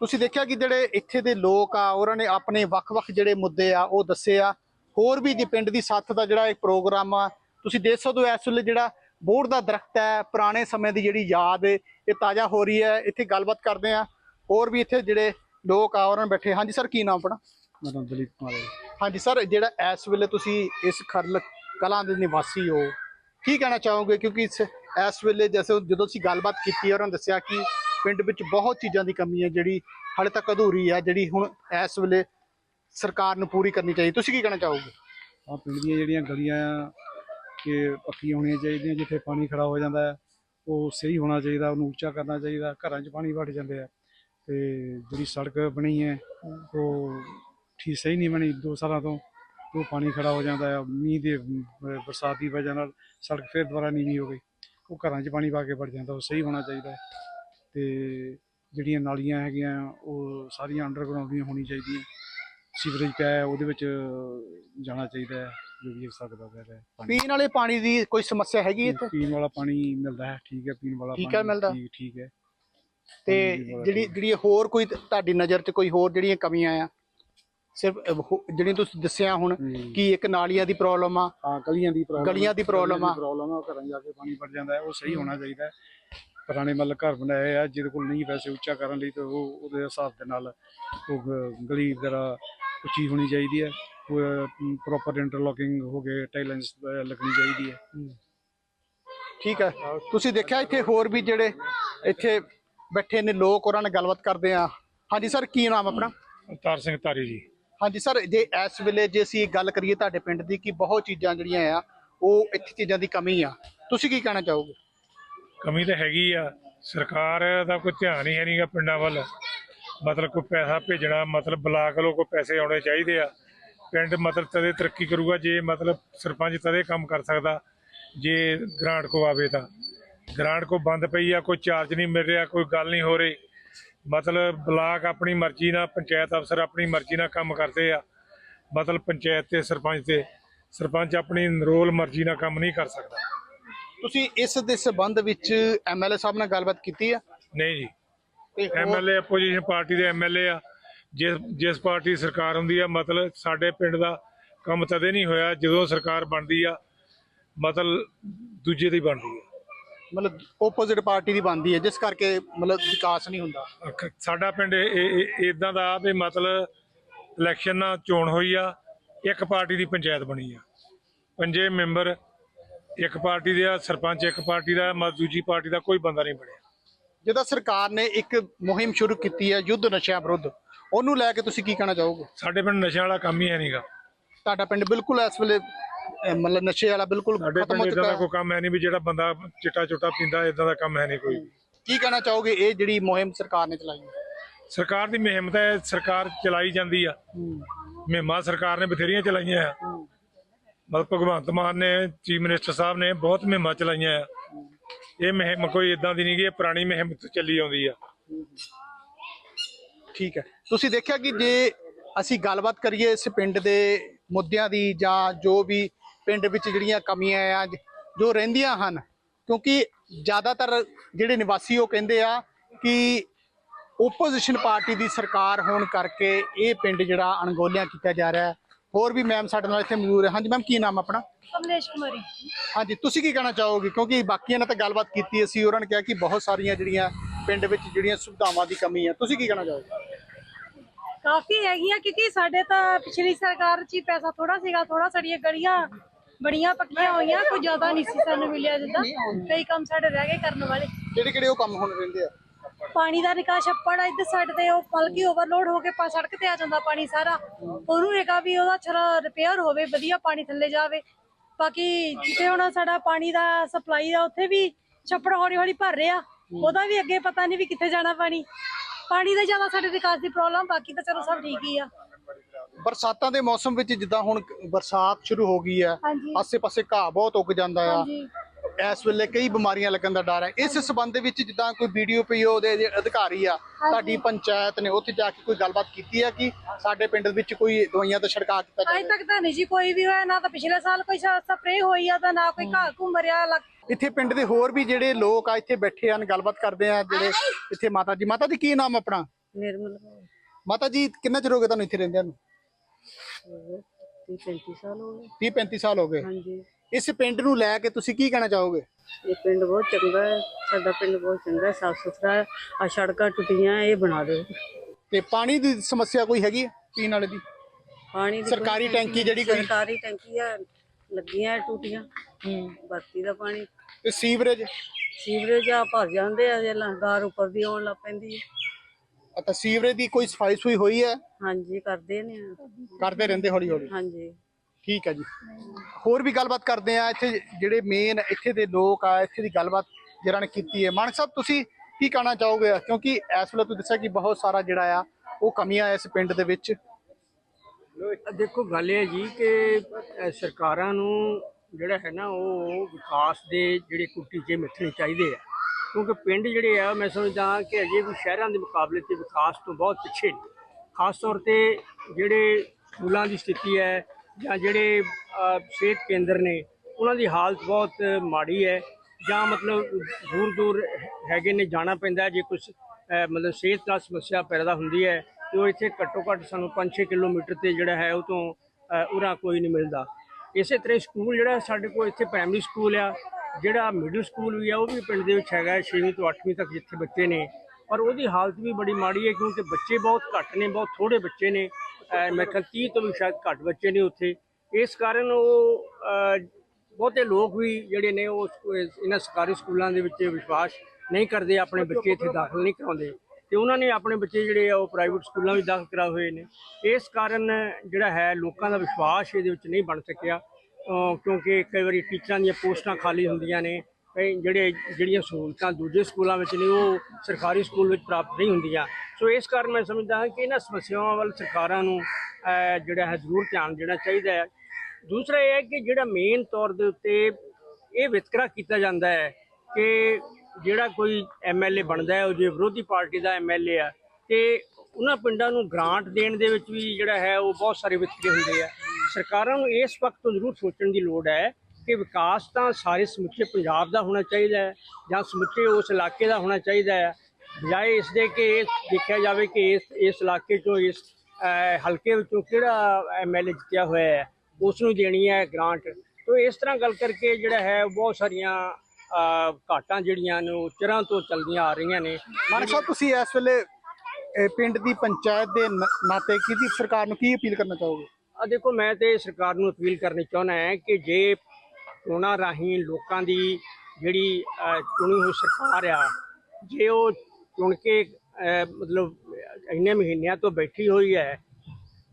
ਤੁਸੀਂ ਦੇਖਿਆ ਕਿ ਜਿਹੜੇ ਇੱਥੇ ਦੇ ਲੋਕ ਆ ਉਹਨਾਂ ਨੇ ਆਪਣੇ ਵੱਖ-ਵੱਖ ਜਿਹੜੇ ਮੁੱਦੇ ਆ ਉਹ ਦੱਸੇ ਆ। ਹੋਰ ਵੀ ਜੇ ਪਿੰਡ ਦੀ ਸੱਥ ਦਾ ਜਿਹੜਾ ਇੱਕ ਪ੍ਰੋਗਰਾਮ ਆ ਤੁਸੀਂ ਦੇਖ ਸਕਦੇ ਹੋ ਇਸ ਵੇਲੇ ਜਿਹੜਾ ਬੋਰਡ ਦਾ ਦਰਖਤ ਹੈ ਪੁਰਾਣੇ ਸਮੇਂ ਦੀ ਜਿਹੜੀ ਯਾਦ ਇਹ ਤਾਜ਼ਾ ਹੋ ਰਹੀ ਹੈ। ਇੱਥੇ ਗੱਲਬਾਤ ਕਰਦੇ ਆ। ਹੋਰ ਵੀ ਇੱਥੇ ਜਿਹੜੇ ਲੋਕ ਆ ਉਹਨਾਂ ਬੈਠੇ। ਹਾਂਜੀ ਸਰ ਕੀ ਨਾਮ ਆਪਣਾ? ਮੇਰਾ ਨਾਮ ਦਲੀਪ ਕੁਮਾਰ ਹੈ। ਹਾਂਜੀ ਸਰ ਜਿਹੜਾ ਇਸ ਵੇਲੇ ਤੁਸੀਂ ਇਸ ਖਰਲ ਕਲਾਂ ਦੇ ਨਿਵਾਸੀ ਹੋ, ਕੀ ਕਹਿਣਾ ਚਾਹੋਗੇ? ਕਿਉਂਕਿ ਇਸ ਇਸ ਵੇਲੇ ਜੈਸੇ ਜਦੋਂ ਅਸੀਂ ਗੱਲਬਾਤ ਕੀਤੀ ਉਹਨਾਂ ਨੇ ਦੱਸਿਆ ਕਿ ਪਿੰਡ ਵਿੱਚ ਬਹੁਤ ਚੀਜ਼ਾਂ ਦੀ ਕਮੀ ਹੈ, ਜਿਹੜੀ ਹਾਲੇ ਤੱਕ ਅਧੂਰੀ ਹੈ, ਜਿਹੜੀ ਹੁਣ ਇਸ ਵੇਲੇ ਸਰਕਾਰ ਨੂੰ ਪੂਰੀ ਕਰਨੀ ਚਾਹੀਦੀ। ਤੁਸੀਂ ਕੀ ਕਹਿਣਾ ਚਾਹੋਗੇ? ਆ ਪਿੰਡ ਦੀਆਂ ਜਿਹੜੀਆਂ ਗਲੀਆਂ ਆ, ਕਿ ਪੱਕੀਆਂ ਹੋਣੀਆਂ ਚਾਹੀਦੀਆਂ, ਜਿੱਥੇ ਪਾਣੀ ਖੜਾ ਹੋ ਜਾਂਦਾ ਹੈ, ਉਹ ਸਹੀ ਹੋਣਾ ਚਾਹੀਦਾ, ਉਹਨੂੰ ਉੱਚਾ ਕਰਨਾ ਚਾਹੀਦਾ, ਘਰਾਂ 'ਚ ਪਾਣੀ ਵੜ ਜਾਂਦੇ ਆ। ਤੇ ਜਿਹੜੀ ਸੜਕ ਬਣੀ ਹੈ, ਉਹ ਠੀਕ ਸਹੀ ਨਹੀਂ ਬਣੀ ਦੋ ਸਾਲਾਂ ਤੋਂ। ਉਹ ਪਾਣੀ ਖੜਾ ਹੋ ਜਾਂਦਾ ਹੈ ਮੀਂਹ ਦੇ ਬਰਸਾਤ ਦੀ ਵਜ੍ਹਾ ਨਾਲ ਸੜਕ ਫਿਰ ਦੁਬਾਰਾ ਨੀਵੀਂ ਹੋ ਗਈ। ਉਹ ਘਰਾਂ 'ਚ ਪਾਣੀ ਪਾ ਕੇ ਵੜ ਜਾਂਦਾ ਉਹ ਸਹੀ ਹੋਣਾ ਚਾਹੀਦਾ ਤੇ ਜਿਹੜੀਆਂ ਨਾਲੀਆਂ ਹੈਗੀਆਂ ਉਹ ਸਾਰੀਆਂ ਅੰਡਰਗਰਾਉਂਡ ਦੀਆਂ ਹੋਣੀ ਚਾਹੀਦੀਆਂ। ਸੀਵਰੇਜ ਪਿਆ ਉਹਦੇ ਵਿੱਚ ਜਾਣਾ ਚਾਹੀਦਾ ਹੈ ਜੋ ਵੀ ਸਕਦਾ ਹੈ। ਪਾਣੀ। ਵਾਲੇ ਪਾਣੀ ਦੀ ਕੋਈ ਸਮੱਸਿਆ ਹੈਗੀ ਇੱਥੇ? ਪੀਣ ਵਾਲਾ ਪਾਣੀ ਮਿਲਦਾ ਹੈ ਠੀਕ ਹੈ ਪੀਣ ਵਾਲਾ ਠੀਕ ਹੈ, ਮਿਲਦਾ? ਠੀਕ ਹੈ। ਤੇ ਜਿਹੜੀ ਜਿਹੜੀ ਹੋਰ ਕੋਈ ਤੁਹਾਡੀ ਨਜ਼ਰ 'ਚ ਕੋਈ ਹੋਰ ਜਿਹੜੀਆਂ ਕਮੀਆਂ ਆ ਸਿਰਫ ਉਹ ਜਿਹੜੀ ਤੁਸੀਂ ਦੱਸਿਆ ਹੁਣ ਹੂੰ। ਕਿ ਇੱਕ ਨਾਲੀਆਂ ਦੀ ਪ੍ਰੋਬਲਮ ਆ ਹਾਂ ਗਲੀਆਂ ਦੀ ਪ੍ਰੋਬਲਮ ਗਲੀਆਂ ਦੀ problem ਆ। ਪ੍ਰੋਬਲਮ ਆ ਉਹ ਘਰਾਂ ਜਾ ਕੇ ਪਾਣੀ ਵੜ ਜਾਂਦਾ ਹੈ ਉਹ ਸਹੀ ਹੋਣਾ ਚਾਹੀਦਾ ਹੈ। ਪੁਰਾਣੇ ਮਤਲਬ ਘਰ ਬਣਾਏ ਆ ਜਿਹਦੇ ਕੋਲ ਨਹੀਂ ਪੈਸੇ ਉੱਚਾ ਕਰਨ ਲਈ ਤੇ ਉਹ ਉਹਦੇ ਹਿਸਾਬ ਦੇ ਨਾਲ ਉਹ ਗ- ਗਲੀ ਵਗੈਰਾ ਉੱਚੀ ਹੋਣੀ ਚਾਹੀਦੀ ਹੈ ਪ੍ਰੋਪਰ ਇੰਟਰਲੋਕਿੰਗ ਹੋ ਗਏ ਟਾਈਲੈਂਸ ਲੱਗਣੀ ਚਾਹੀਦੀ ਹੈ। ਠੀਕ ਹੈ। ਤੁਸੀਂ ਦੇਖਿਆ ਇੱਥੇ ਹੋਰ ਵੀ ਜਿਹੜੇ ਇੱਥੇ ਬੈਠੇ ਨੇ ਲੋਕ ਉਹਨਾਂ ਨਾਲ ਗੱਲਬਾਤ ਕਰਦੇ ਆ। ਹਾਂਜੀ ਸਰ ਕੀ ਨਾਮ ਆਪਣਾ? ਅਵਤਾਰ ਸਿੰਘ ਧਾਰੀ ਜੀ। ਹਾਂਜੀ, ਸਰ, ਜੇ ਇਸ ਵੇਲੇ ਜੇ ਅਸੀਂ ਗੱਲ ਕਰੀਏ ਤੁਹਾਡੇ ਪਿੰਡ ਦੀ ਕਿ ਬਹੁਤ ਚੀਜ਼ਾਂ ਜਿਹੜੀਆਂ ਆ, ਉਹ ਇੱਥੇ ਚੀਜ਼ਾਂ ਦੀ ਕਮੀ ਆ, ਤੁਸੀਂ ਕੀ ਕਹਿਣਾ ਚਾਹੋਗੇ? ਕਮੀ ਤਾਂ ਹੈਗੀ ਆ, ਸਰਕਾਰ ਦਾ ਕੋਈ ਧਿਆਨ ਹੀ ਹੈ ਨਹੀਂਗਾ ਪਿੰਡਾਂ ਵੱਲ। ਮਤਲਬ ਕੋਈ ਪੈਸਾ ਭੇਜਣਾ, ਮਤਲਬ ਬਲਾਕ ਲੋ ਕੋਈ ਪੈਸੇ ਆਉਣੇ ਚਾਹੀਦੇ ਆ। ਪਿੰਡ ਮਤਲਬ ਤਦੇ ਤਰੱਕੀ ਕਰੂਗਾ, ਜੇ ਮਤਲਬ ਸਰਪੰਚ ਤਦੇ ਕੰਮ ਕਰ ਸਕਦਾ, ਜੇ ਗ੍ਰਾਂਟ ਕੋ ਆਵੇ ਤਾਂ। ਗ੍ਰਾਂਟ ਕੋ ਬੰਦ ਪਈ ਆ, ਕੋਈ ਚਾਰਜ ਨਹੀਂ ਮਿਲ ਰਿਹਾ, ਕੋਈ ਗੱਲ ਨਹੀਂ ਹੋ ਰਹੀ। ਮਤਲਬ ਬਲਾਕ ਆਪਣੀ ਮਰਜ਼ੀ ਨਾਲ ਪੰਚਾਇਤ ਅਫਸਰ ਆਪਣੀ ਮਰਜ਼ੀ ਨਾਲ ਕੰਮ ਕਰਦੇ ਆ। ਮਤਲਬ ਪੰਚਾਇਤ ਤੇ ਸਰਪੰਚ ਤੇ। ਸਰਪੰਚ ਆਪਣੀ ਰੋਲ ਮਰਜ਼ੀ ਨਾਲ ਕੰਮ ਨਹੀਂ ਕਰ ਸਕਦਾ। ਤੁਸੀਂ ਇਸ ਦੇ ਸੰਬੰਧ ਵਿੱਚ ਐਮਐਲਏ ਸਾਹਿਬ ਨਾਲ ਗੱਲਬਾਤ ਕੀਤੀ ਆ? ਨਹੀਂ ਜੀ। ਐਮਐਲਏ ਆਪੋਜੀਸ਼ਨ ਪਾਰਟੀ ਦੇ ਐਮਐਲਏ ਆ। ਜਿਸ ਜਿਸ ਪਾਰਟੀ ਸਰਕਾਰ ਹੁੰਦੀ ਆ ਮਤਲਬ ਸਾਡੇ ਪਿੰਡ ਦਾ ਕੰਮ ਤਦੇ ਨਹੀਂ ਹੋਇਆ ਜਦੋਂ ਸਰਕਾਰ ਬਣਦੀ ਆ। ਮਤਲਬ ਦੂਜੇ ਦੀ ਬਣਦੀ ਆ। ਮਤਲਬ ਆਪੋਜ਼ਿਟ ਪਾਰਟੀ ਦੀ ਬਣਦੀ ਹੈ ਜਿਸ ਕਰਕੇ ਮਤਲਬ ਵਿਕਾਸ ਨਹੀਂ ਹੁੰਦਾ। ਅਖ- ਸਾਡਾ ਪਿੰਡ ਇਦਾਂ ਦਾ ਵੀ ਮਤਲਬ ਇਲੈਕਸ਼ਨ ਨਾਲ ਚੋਣ ਹੋਈ ਆ ਇੱਕ ਪਾਰਟੀ ਦੀ ਪੰਚਾਇਤ ਬਣੀ ਆ। ਪੰਜੇ ਮੈਂਬਰ ਇੱਕ ਪਾਰਟੀ ਦੇ ਆ ਸਰਪੰਚ ਇੱਕ ਪਾਰਟੀ ਦਾ ਮਤ ਦੂਜੀ ਪਾਰਟੀ ਦਾ ਕੋਈ ਬੰਦਾ ਨਹੀਂ ਬਣਿਆ। ਜਿਹਦਾ ਸਰਕਾਰ ਨੇ ਇੱਕ ਮੁਹਿੰਮ ਸ਼ੁਰੂ ਕੀਤੀ ਹੈ ਯੁੱਧ ਨਸ਼ਿਆਂ ਵਿਰੁੱਧ ਉਹਨੂੰ ਲੈ ਕੇ ਤੁਸੀਂ ਕੀ ਕਹਿਣਾ ਚਾਹੋਗੇ? ਸਾਡੇ ਪਿੰਡ ਨਸ਼ਿਆਂ ਵਾਲਾ ਕੰਮ ਹੀ ਹੈ ਨਹੀਂਗਾ ਤੁਹਾਡਾ ਪਿੰਡ ਬਿਲਕੁਲ ਇਸ ਵੇਲੇ ਅਹ, ਮਤਲਬ ਨਸ਼ੇ ਵਾਲਾ ਬਿਲਕੁਲ ਸਾਡੇ ਖਤਮ ਪਿੰਡ ਹੋ ਇਦਾਂ ਚੁੱਕਾ ਦਾ ਹੈ। ਕੋਈ ਕੰਮ ਹੈ ਨਹੀਂ ਵੀ ਜਿਹੜਾ ਬੰਦਾ ਚਿੱਟਾ ਚੁੱਟਾ ਪੀਂਦਾ ਇਦਾਂ ਦਾ ਕੰਮ ਹੈ ਨਹੀਂ ਕੋਈ। ਕੀ ਕਹਿਣਾ ਚਾਹੋਗੇ ਇਹ ਜਿਹੜੀ ਮੁਹਿੰਮ ਸਰਕਾਰ ਨੇ ਚਲਾਈ ਹੈ? ਸਰਕਾਰ ਦੀ ਮੁਹਿੰਮ ਤਾਂ ਇਹ ਸਰਕਾਰ ਚਲਾਈ ਜਾਂਦੀ ਆ। ਮੁਹਿੰਮਾਂ ਸਰਕਾਰ ਨੇ ਬਥੇਰੀਆਂ ਚਲਾਈਆਂ ਆ। ਮਤਲਬ ਭਗਵੰਤ ਮਾਨ ਨੇ ਚੀਫ ਮਿਨਿਸਟਰ ਸਾਹਿਬ ਨੇ ਬਹੁਤ ਮੁਹਿੰਮਾਂ ਚਲਾਈਆਂ ਆ। ਇਹ ਮੁਹਿੰਮ ਕੋਈ ਇਦਾਂ ਦੀ ਨਹੀਂ ਕਿ ਇਹ ਪੁਰਾਣੀ ਮੁਹਿੰਮ ਤੋਂ ਚੱਲੀ ਆਉਂਦੀ ਆ। ਠੀਕ ਹੈ। ਤੁਸੀਂ ਦੇਖਿਆ ਕਿ ਜੇ ਅਸੀਂ ਗੱਲਬਾਤ ਕਰੀਏ ਇਸ ਪਿੰਡ ਦੇ ਮੁੱਦਿਆਂ ਦੀ ਜਾਂ ਜੋ ਵੀ ਪਿੰਡ ਵਿੱਚ ਜਿਹੜੀਆਂ ਕਮੀਆਂ ਆ ਜੋ ਰਹਿੰਦੀਆਂ ਹਨ ਕਿਉਂਕਿ ਜ਼ਿਆਦਾਤਰ ਜਿਹੜੇ ਨਿਵਾਸੀ ਉਹ ਕਹਿੰਦੇ ਆ ਕਿ ਓਪੋਜੀਸ਼ਨ ਪਾਰਟੀ ਦੀ ਸਰਕਾਰ ਹੋਣ ਕਰਕੇ ਇਹ ਪਿੰਡ ਜਿਹੜਾ ਅਣਗੌਲਿਆਂ ਕੀਤਾ ਜਾ ਰਿਹਾ ਹੈ। ਹੋਰ ਵੀ ਮੈਮ ਸਾਡੇ ਨਾਲ ਇੱਥੇ ਮੌਜੂਦ ਹੈ ਹਾਂਜੀ ਮੈਮ ਕੀ ਨਾਮ ਆਪਣਾ? ਕਮਲੇਸ਼ ਕੁਮਾਰੀ। ਹਾਂਜੀ ਤੁਸੀਂ ਕੀ ਕਹਿਣਾ ਚਾਹੋਗੇ? ਕਿਉਂਕਿ ਬਾਕੀਆਂ ਨਾਲ ਤਾਂ ਗੱਲਬਾਤ ਕੀਤੀ ਅਸੀਂ ਉਹਨਾਂ ਨੇ ਕਿਹਾ ਕਿ ਬਹੁਤ ਸਾਰੀਆਂ ਜਿਹੜੀਆਂ ਪਿੰਡ ਵਿੱਚ ਜਿਹੜੀਆਂ ਸੁਵਿਧਾਵਾਂ ਦੀ ਕਮੀ ਹੈ ਤੁਸੀਂ ਕੀ ਕਹਿਣਾ ਚਾਹੋਗੇ? ਕਾਫੀ ਹੈਗੀਆਂ ਕਿਉਂਕਿ ਸਾਡੇ ਤਾਂ ਪਿਛਲੀ ਸਰਕਾਰ 'ਚ ਹੀ ਪੈਸਾ ਥੋੜਾ ਸੀਗਾ ਥੋੜਾ ਸਾਡੀਆਂ ਗਲੀਆਂ ਬੜੀਆਂ ਪੱਕੀਆਂ ਹੋਈਆਂ ਕੋਈ ਜ਼ਿਆਦਾ ਨਹੀਂ ਸੀ ਸਾਨੂੰ ਮਿਲਿਆ ਜਿੱਦਾਂ ਕਈ ਕੰਮ ਸਾਡੇ ਰਹਿ ਗਏ ਕਰਨ ਵਾਲੇ। ਕਿਹੜੇ ਕਿਹੜੇ ਉਹ ਕੰਮ ਹੁਣ ਰਹਿੰਦੇ ਆ? ਪਾਣੀ ਦਾ ਨਿਕਾਸ ਛੱਪੜ ਆ ਇੱਧਰ ਸਾਈਡ ਤੇ ਉਹ ਪਲਕੀ ਓਵਰਲੋਡ ਹੋ ਕੇ ਪਾ ਸੜਕ ਤੇ ਆ ਜਾਂਦਾ ਪਾਣੀ ਸਾਰਾ। ਉਹਨੂੰ ਹੈਗਾ ਵੀ ਉਹਦਾ ਛਰਾ ਰਿਪੇਅਰ ਹੋਵੇ ਵਧੀਆ ਪਾਣੀ ਥੱਲੇ ਜਾਵੇ। ਬਾਕੀ ਜਿੱਥੇ ਹੁਣ ਸਾਡਾ ਪਾਣੀ ਦਾ ਸਪਲਾਈ ਦਾ ਉੱਥੇ ਵੀ ਛੱਪੜ ਹੌਲੀ ਹੌਲੀ ਭਰ ਰਿਹਾ। ਉਹਦਾ ਵੀ ਅੱਗੇ ਪਤਾ ਨਹੀਂ ਵੀ ਕਿੱਥੇ ਜਾਣਾ ਪਾਣੀ। ਪਾਣੀ ਦਾ ਜ਼ਿਆਦਾ ਸਾਡੇ ਵਿਕਾਸ ਦੀ ਪ੍ਰੋਬਲਮ ਬਾਕੀ ਤਾਂ ਚਲੋ ਸਭ ਠੀਕ ਹੀ ਆ। ਬਰਸਾਤਾਂ ਦੇ ਮੌਸਮ ਵਿੱਚ ਜਿੱਦਾਂ ਹੁਣ ਬਰਸਾਤ ਸ਼ੁਰੂ ਹੋ ਗਈ ਹੈ ਹਾਂਜੀ। ਆਸੇ-ਪਾਸੇ ਘਾਹ ਬਹੁਤ ਉੱਗ ਜਾਂਦਾ ਆ। ਹਾਂਜੀ। ਇਸ ਵੇਲੇ ਕਈ ਬਿਮਾਰੀਆਂ ਲੱਗਣ ਦਾ ਡਰ ਹੈ। ਇਸ ਸਬੰਧ ਵਿੱਚ ਜਿੱਦਾਂ ਕੋਈ ਵੀਡੀਓ ਪੀਓ ਦੇ ਜਿਹੜੇ ਅਧਿਕਾਰੀ ਆ ਤੁਹਾਡੀ ਪੰਚਾਇਤ ਨੇ ਉੱਥੇ ਜਾ ਕੇ ਕੋਈ ਗੱਲਬਾਤ ਕੀਤੀ ਹੈ ਕਿ ਸਾਡੇ ਪਿੰਡ ਵਿੱਚ ਕੋਈ ਦਵਾਈਆਂ ਦਾ ਛਿੜਕਾਅ ਕੀਤਾ ਅੱਜ ਜਾਵੇ? ਤੱਕ ਤਾਂ ਨਹੀਂ ਜੀ ਕੋਈ ਵੀ ਹੋਇਆ ਨਾ ਤਾਂ ਪਿਛਲੇ ਸਾਲ ਕੋਈ ਸਪਰੇ ਹੋਈ ਆ ਤਾਂ ਨਾ ਕੋਈ ਘਾਹ ਘੁੰਮ ਰਿਹਾ ਲੱਗ ਇੱਥੇ ਪਿੰਡ ਦੇ ਹੋਰ ਵੀ ਜਿਹੜੇ ਲੋਕ ਆ ਇੱਥੇ ਬੈਠੇ ਹਨ ਗੱਲਬਾਤ ਕਰਦੇ ਆ ਜਿਹੜੇ ਇੱਥੇ ਮਾਤਾ ਜੀ। ਮਾਤਾ ਜੀ ਕੀ ਨਾਮ ਆਪਣਾ? ਨਿਰਮਲ ਮਾਤਾ ਜੀ ਕਿੰਨਾ ਚਿਰ ਹੋ ਗਿਆ ਤੁਹਾਨੂੰ ਇੱਥੇ ਰਹਿੰਦਿਆਂ ਨੂੰ? 35 ਸਾਲ ਹੋ ਗਏ। 30 35 ਸਾਲ ਹੋ ਗਏ। ਹਾਂਜੀ। ਇਸ ਪਿੰਡ ਨੂੰ ਲੈ ਕੇ ਤੁਸੀਂ ਕੀ ਕਹਿਣਾ ਚਾਹੋਗੇ? ਇਹ ਪਿੰਡ ਬਹੁਤ ਚੰਗਾ ਹੈ ਸਾਡਾ ਪਿੰਡ ਬਹੁਤ ਚੰਗਾ ਹੈ ਸਾਫ਼ ਸੁਥਰਾ ਹੈ ਆ ਸੜਕਾਂ ਟੁੱਟੀਆਂ ਇਹ ਬਣਾ ਦਿਓ। ਤੇ ਪਾਣੀ ਦੀ ਸਮੱਸਿਆ ਕੋਈ ਹੈਗੀ ਹੈ ਪੀਣ ਵਾਲੇ ਦੀ? ਪਾਣੀ ਦੀ ਕੋਈ ਸਰਕਾਰੀ ਟੈਂਕੀ ਜਿਹੜੀ ਕੋਈ- ਸਰਕਾਰੀ ਟੈਂਕੀਆਂ ਲੱਗੀਆਂ ਹੈ ਟੂਟੀਆਂ। ਬਰਤੀ ਦਾ ਪਾਣੀ। ਤੇ ਸੀਵਰੇਜ? ਸੀਵਰੇਜ ਆ ਭਰ ਜਾਂਦੇ ਆ ਜੇ ਲੰਗਾਰ ਉੱਪਰ ਦੀ ਆਉਣ ਲੱਗ ਪੈਂਦੀ ਹੈ। ਅਤੇ ਸੀਵਰੇਜ ਦੀ ਕੋਈ ਸਫ਼ਾਈ ਸੁਈ ਹੋਈ ਹੈ? ਹਾਂਜੀ ਕਰਦੇ ਨੇ ਕਰਦੇ ਰਹਿੰਦੇ ਹੌਲੀ ਹੌਲੀ ਹਾਂਜੀ। ਠੀਕ ਹੈ ਜੀ। ਹੋਰ ਵੀ ਗੱਲਬਾਤ ਕਰਦੇ ਆ ਇੱਥੇ ਜਿਹੜੇ ਮੇਨ ਇੱਥੇ ਦੇ ਲੋਕ ਆ, ਇੱਥੇ ਦੀ ਗੱਲਬਾਤ ਜਿਹੜਾ ਨੇ ਕੀਤੀ ਹੈ। ਮਾਨਕ ਸਾਹਿਬ, ਤੁਸੀਂ ਕੀ ਕਹਿਣਾ ਚਾਹੋਗੇ? ਕਿਉਂਕਿ ਇਸ ਵੇਲੇ ਤੁਸੀਂ ਦੱਸਿਆ ਕਿ ਬਹੁਤ ਸਾਰਾ ਜਿਹੜਾ ਆ, ਉਹ ਕਮੀਆਂ ਇਸ ਪਿੰਡ ਦੇ ਵਿੱਚ। ਦੇਖੋ, ਗੱਲ ਇਹ ਹੈ ਜੀ ਕਿ ਸਰਕਾਰਾਂ ਨੂੰ ਜਿਹੜਾ ਹੈ ਨਾ, ਉਹ ਵਿਕਾਸ ਦੇ ਜਿਹੜੇ ਕੁੱਟੀਚੇ ਮਿੱਥਣੇ ਚਾਹੀਦੇ ਆ। ਕਿਉਂਕਿ ਪਿੰਡ ਜਿਹੜੇ ਆ, ਮੈਂ ਸਮਝਦਾ ਕਿ ਅਜੇ ਵੀ ਸ਼ਹਿਰਾਂ ਦੇ ਮੁਕਾਬਲੇ ਤੇ ਵਿਕਾਸ ਤੋਂ ਬਹੁਤ ਪਿੱਛੇ ਨੇ। ਖਾਸ ਤੌਰ ਤੇ ਜਿਹੜੇ ਸਕੂਲਾਂ ਦੀ ਸਥਿਤੀ ਹੈ ਜਾਂ ਜਿਹੜੇ ਸਿਹਤ ਕੇਂਦਰ ਨੇ, ਉਹਨਾਂ ਦੀ ਹਾਲਤ ਬਹੁਤ ਮਾੜੀ ਹੈ। ਜਾਂ ਮਤਲਬ ਦੂਰ ਦੂਰ ਹੈਗੇ ਨੇ, ਜਾਣਾ ਪੈਂਦਾ ਜੇ ਕੁਝ ਮਤਲਬ ਸਿਹਤ ਨਾਲ ਸਮੱਸਿਆ ਪੈਦਾ ਹੁੰਦੀ ਹੈ, ਤੇ ਉਹ ਇੱਥੇ ਘੱਟੋ ਘੱਟ ਸਾਨੂੰ 5-6 ਕਿਲੋਮੀਟਰ ਤੇ ਜਿਹੜਾ ਹੈ, ਉਹ ਤੋਂ ਉਰਾ ਕੋਈ ਨਹੀਂ ਮਿਲਦਾ। ਇਸੇ ਤਰ੍ਹਾਂ ਹੀ ਸਕੂਲ ਜਿਹੜਾ ਸਾਡੇ ਕੋਲ ਇੱਥੇ ਪ੍ਰਾਇਮਰੀ ਸਕੂਲ ਆ, ਜਿਹੜਾ ਮਿਡਲ ਸਕੂਲ ਵੀ ਆ, ਉਹ ਵੀ ਪਿੰਡ ਦੇ ਵਿੱਚ ਹੈਗਾ 6ਵੀਂ ਤੋਂ 8ਵੀਂ ਤੱਕ ਜਿੱਥੇ ਬੱਚੇ ਨੇ। ਪਰ ਉਹਦੀ ਹਾਲਤ ਵੀ ਬੜੀ ਮਾੜੀ ਹੈ, ਕਿਉਂਕਿ ਬੱਚੇ ਬਹੁਤ ਘੱਟ ਨੇ, ਬਹੁਤ ਥੋੜੇ ਬੱਚੇ ਨੇ। ਮੈਂ ਕਿਹਾ ਖਿਆਲ 30 ਤੋਂ ਵੀ ਸ਼ਾਇਦ ਘੱਟ ਬੱਚੇ ਨੇ ਉੱਥੇ। ਇਸ ਕਾਰਨ ਉਹ ਬਹੁਤੇ ਲੋਕ ਵੀ ਜਿਹੜੇ ਨੇ ਉਹ ਇਹਨਾਂ ਸਰਕਾਰੀ ਸਕੂਲਾਂ ਦੇ ਵਿੱਚ ਵਿਸ਼ਵਾਸ ਨਹੀਂ ਕਰਦੇ, ਆਪਣੇ ਬੱਚੇ ਇੱਥੇ ਦਾਖਲ ਨਹੀਂ ਕਰਾਉਂਦੇ। ਤੇ ਉਹਨਾਂ ਨੇ ਆਪਣੇ ਬੱਚੇ ਜਿਹੜੇ ਆ, ਉਹ ਪ੍ਰਾਈਵੇਟ ਸਕੂਲਾਂ ਵਿੱਚ ਦਾਖਲ ਕਰਾਏ ਹੋਏ ਨੇ। ਇਸ ਕਾਰਨ ਜਿਹੜਾ ਹੈ, ਲੋਕਾਂ ਦਾ ਵਿਸ਼ਵਾਸ ਇਹਦੇ ਵਿੱਚ ਨਹੀਂ ਬਣ ਸਕਿਆ। ਕਿਉਂਕਿ ਕਈ ਵਾਰੀ ਟੀਚਰਾਂ ਦੀਆਂ ਪੋਸਟਾਂ ਖਾਲੀ ਹੁੰਦੀਆਂ ਨੇ। ਕਈ ਜਿਹੜੇ, ਜਿਹੜੀਆਂ ਸਹੂਲਤਾਂ ਦੂਜੇ ਸਕੂਲਾਂ ਵਿੱਚ ਨੇ, ਉਹ ਸਰਕਾਰੀ ਸਕੂਲ ਵਿੱਚ ਪ੍ਰਾਪਤ ਨਹੀਂ ਹੁੰਦੀਆਂ। ਸੋ ਇਸ ਕਾਰਨ ਮੈਂ ਸਮਝਦਾ ਹਾਂ ਕਿ ਇਹਨਾਂ ਸਮੱਸਿਆਵਾਂ ਵੱਲ ਸਰਕਾਰਾਂ ਨੂੰ ਜਿਹੜਾ ਹੈ, ਜ਼ਰੂਰ ਧਿਆਨ ਦੇਣਾ ਚਾਹੀਦਾ ਹੈ। ਦੂਸਰਾ ਇਹ ਹੈ ਕਿ ਜਿਹੜਾ ਮੇਨ ਤੌਰ ਦੇ ਉੱਤੇ ਇਹ ਵਿਤਕਰਾ ਕੀਤਾ ਜਾਂਦਾ ਹੈ ਕਿ ਜਿਹੜਾ ਕੋਈ ਐਮਐਲਏ ਬਣਦਾ ਹੈ, ਉਹ ਜੇ ਵਿਰੋਧੀ ਪਾਰਟੀ ਦਾ ਐਮਐਲਏ ਆ ਤੇ ਉਹਨਾਂ ਪਿੰਡਾਂ ਨੂੰ ਗ੍ਰਾਂਟ ਦੇਣ ਦੇ ਵਿੱਚ ਵੀ ਜਿਹੜਾ ਹੈ, ਉਹ ਬਹੁਤ ਸਾਰੇ ਵਿਤਕਰੇ ਹੁੰਦੇ ਆ। ਸਰਕਾਰਾਂ ਨੂੰ ਇਸ ਵਕਤ ਤੋਂ ਜ਼ਰੂਰ ਸੋਚਣ ਦੀ ਲੋੜ ਹੈ ਕਿ ਵਿਕਾਸ ਤਾਂ ਸਾਰੇ ਸਮੁੱਚੇ ਪੰਜਾਬ ਦਾ ਹੋਣਾ ਚਾਹੀਦਾ ਹੈ ਜਾਂ ਸਮੁੱਚੇ ਉਸ ਇਲਾਕੇ ਦਾ ਹੋਣਾ ਚਾਹੀਦਾ ਹੈ। ਬਜਾਏ ਇਸ ਦੇ ਕਿ ਇਹ ਦੇਖਿਆ ਜਾਵੇ ਕਿ ਇਸ ਇਸ ਇਲਾਕੇ ਚੋਂ ਇਸ ਹਲਕੇ ਵਿੱਚੋਂ ਕਿਹੜਾ ਐਮਐਲਏ ਜਿੱਤਿਆ ਹੋਇਆ ਹੈ ਉਸ ਨੂੰ ਦੇਣੀ ਹੈ ਗ੍ਰਾਂਟ। ਤੋਂ ਇਸ ਤਰ੍ਹਾਂ ਗੱਲ ਕਰਕੇ ਜਿਹੜਾ ਹੈ ਬਹੁਤ ਸਾਰੀਆਂ ਘਾਟਾਂ ਜਿਹੜੀਆਂ ਨੇ ਉਹ ਚਿਰਾਂ ਤੋਂ ਚੱਲਦੀਆਂ ਆ ਰਹੀਆਂ ਨੇ। ਮਾਨਕ ਸਾਹਿਬ ਤੁਸੀਂ ਇਸ ਵੇਲੇ ਪਿੰਡ ਦੀ ਪੰਚਾਇਤ ਦੇ ਨਾਤੇ ਕਿਹਦੀ ਸਰਕਾਰ ਨੂੰ ਕੀ ਅਪੀਲ ਕਰਨਾ ਚਾਹੋਗੇ? ਆ ਦੇਖੋ ਮੈਂ ਤੇ ਸਰਕਾਰ ਨੂੰ ਅਪੀਲ ਕਰਨੀ ਚਾਹੁੰਦਾ ਹਾਂ ਕਿ ਜੇ ਚੋਣਾਂ ਰਾਹੀਂ ਲੋਕਾਂ ਦੀ ਜਿਹੜੀ ਚੁਣੀ ਹੋਈ ਸਰਕਾਰ ਆ, ਜੇ ਉਹ ਚੁਣ ਕੇ ਮਤਲਬ ਇੰਨੇ ਮਹੀਨਿਆਂ ਤੋਂ ਬੈਠੀ ਹੋਈ ਹੈ,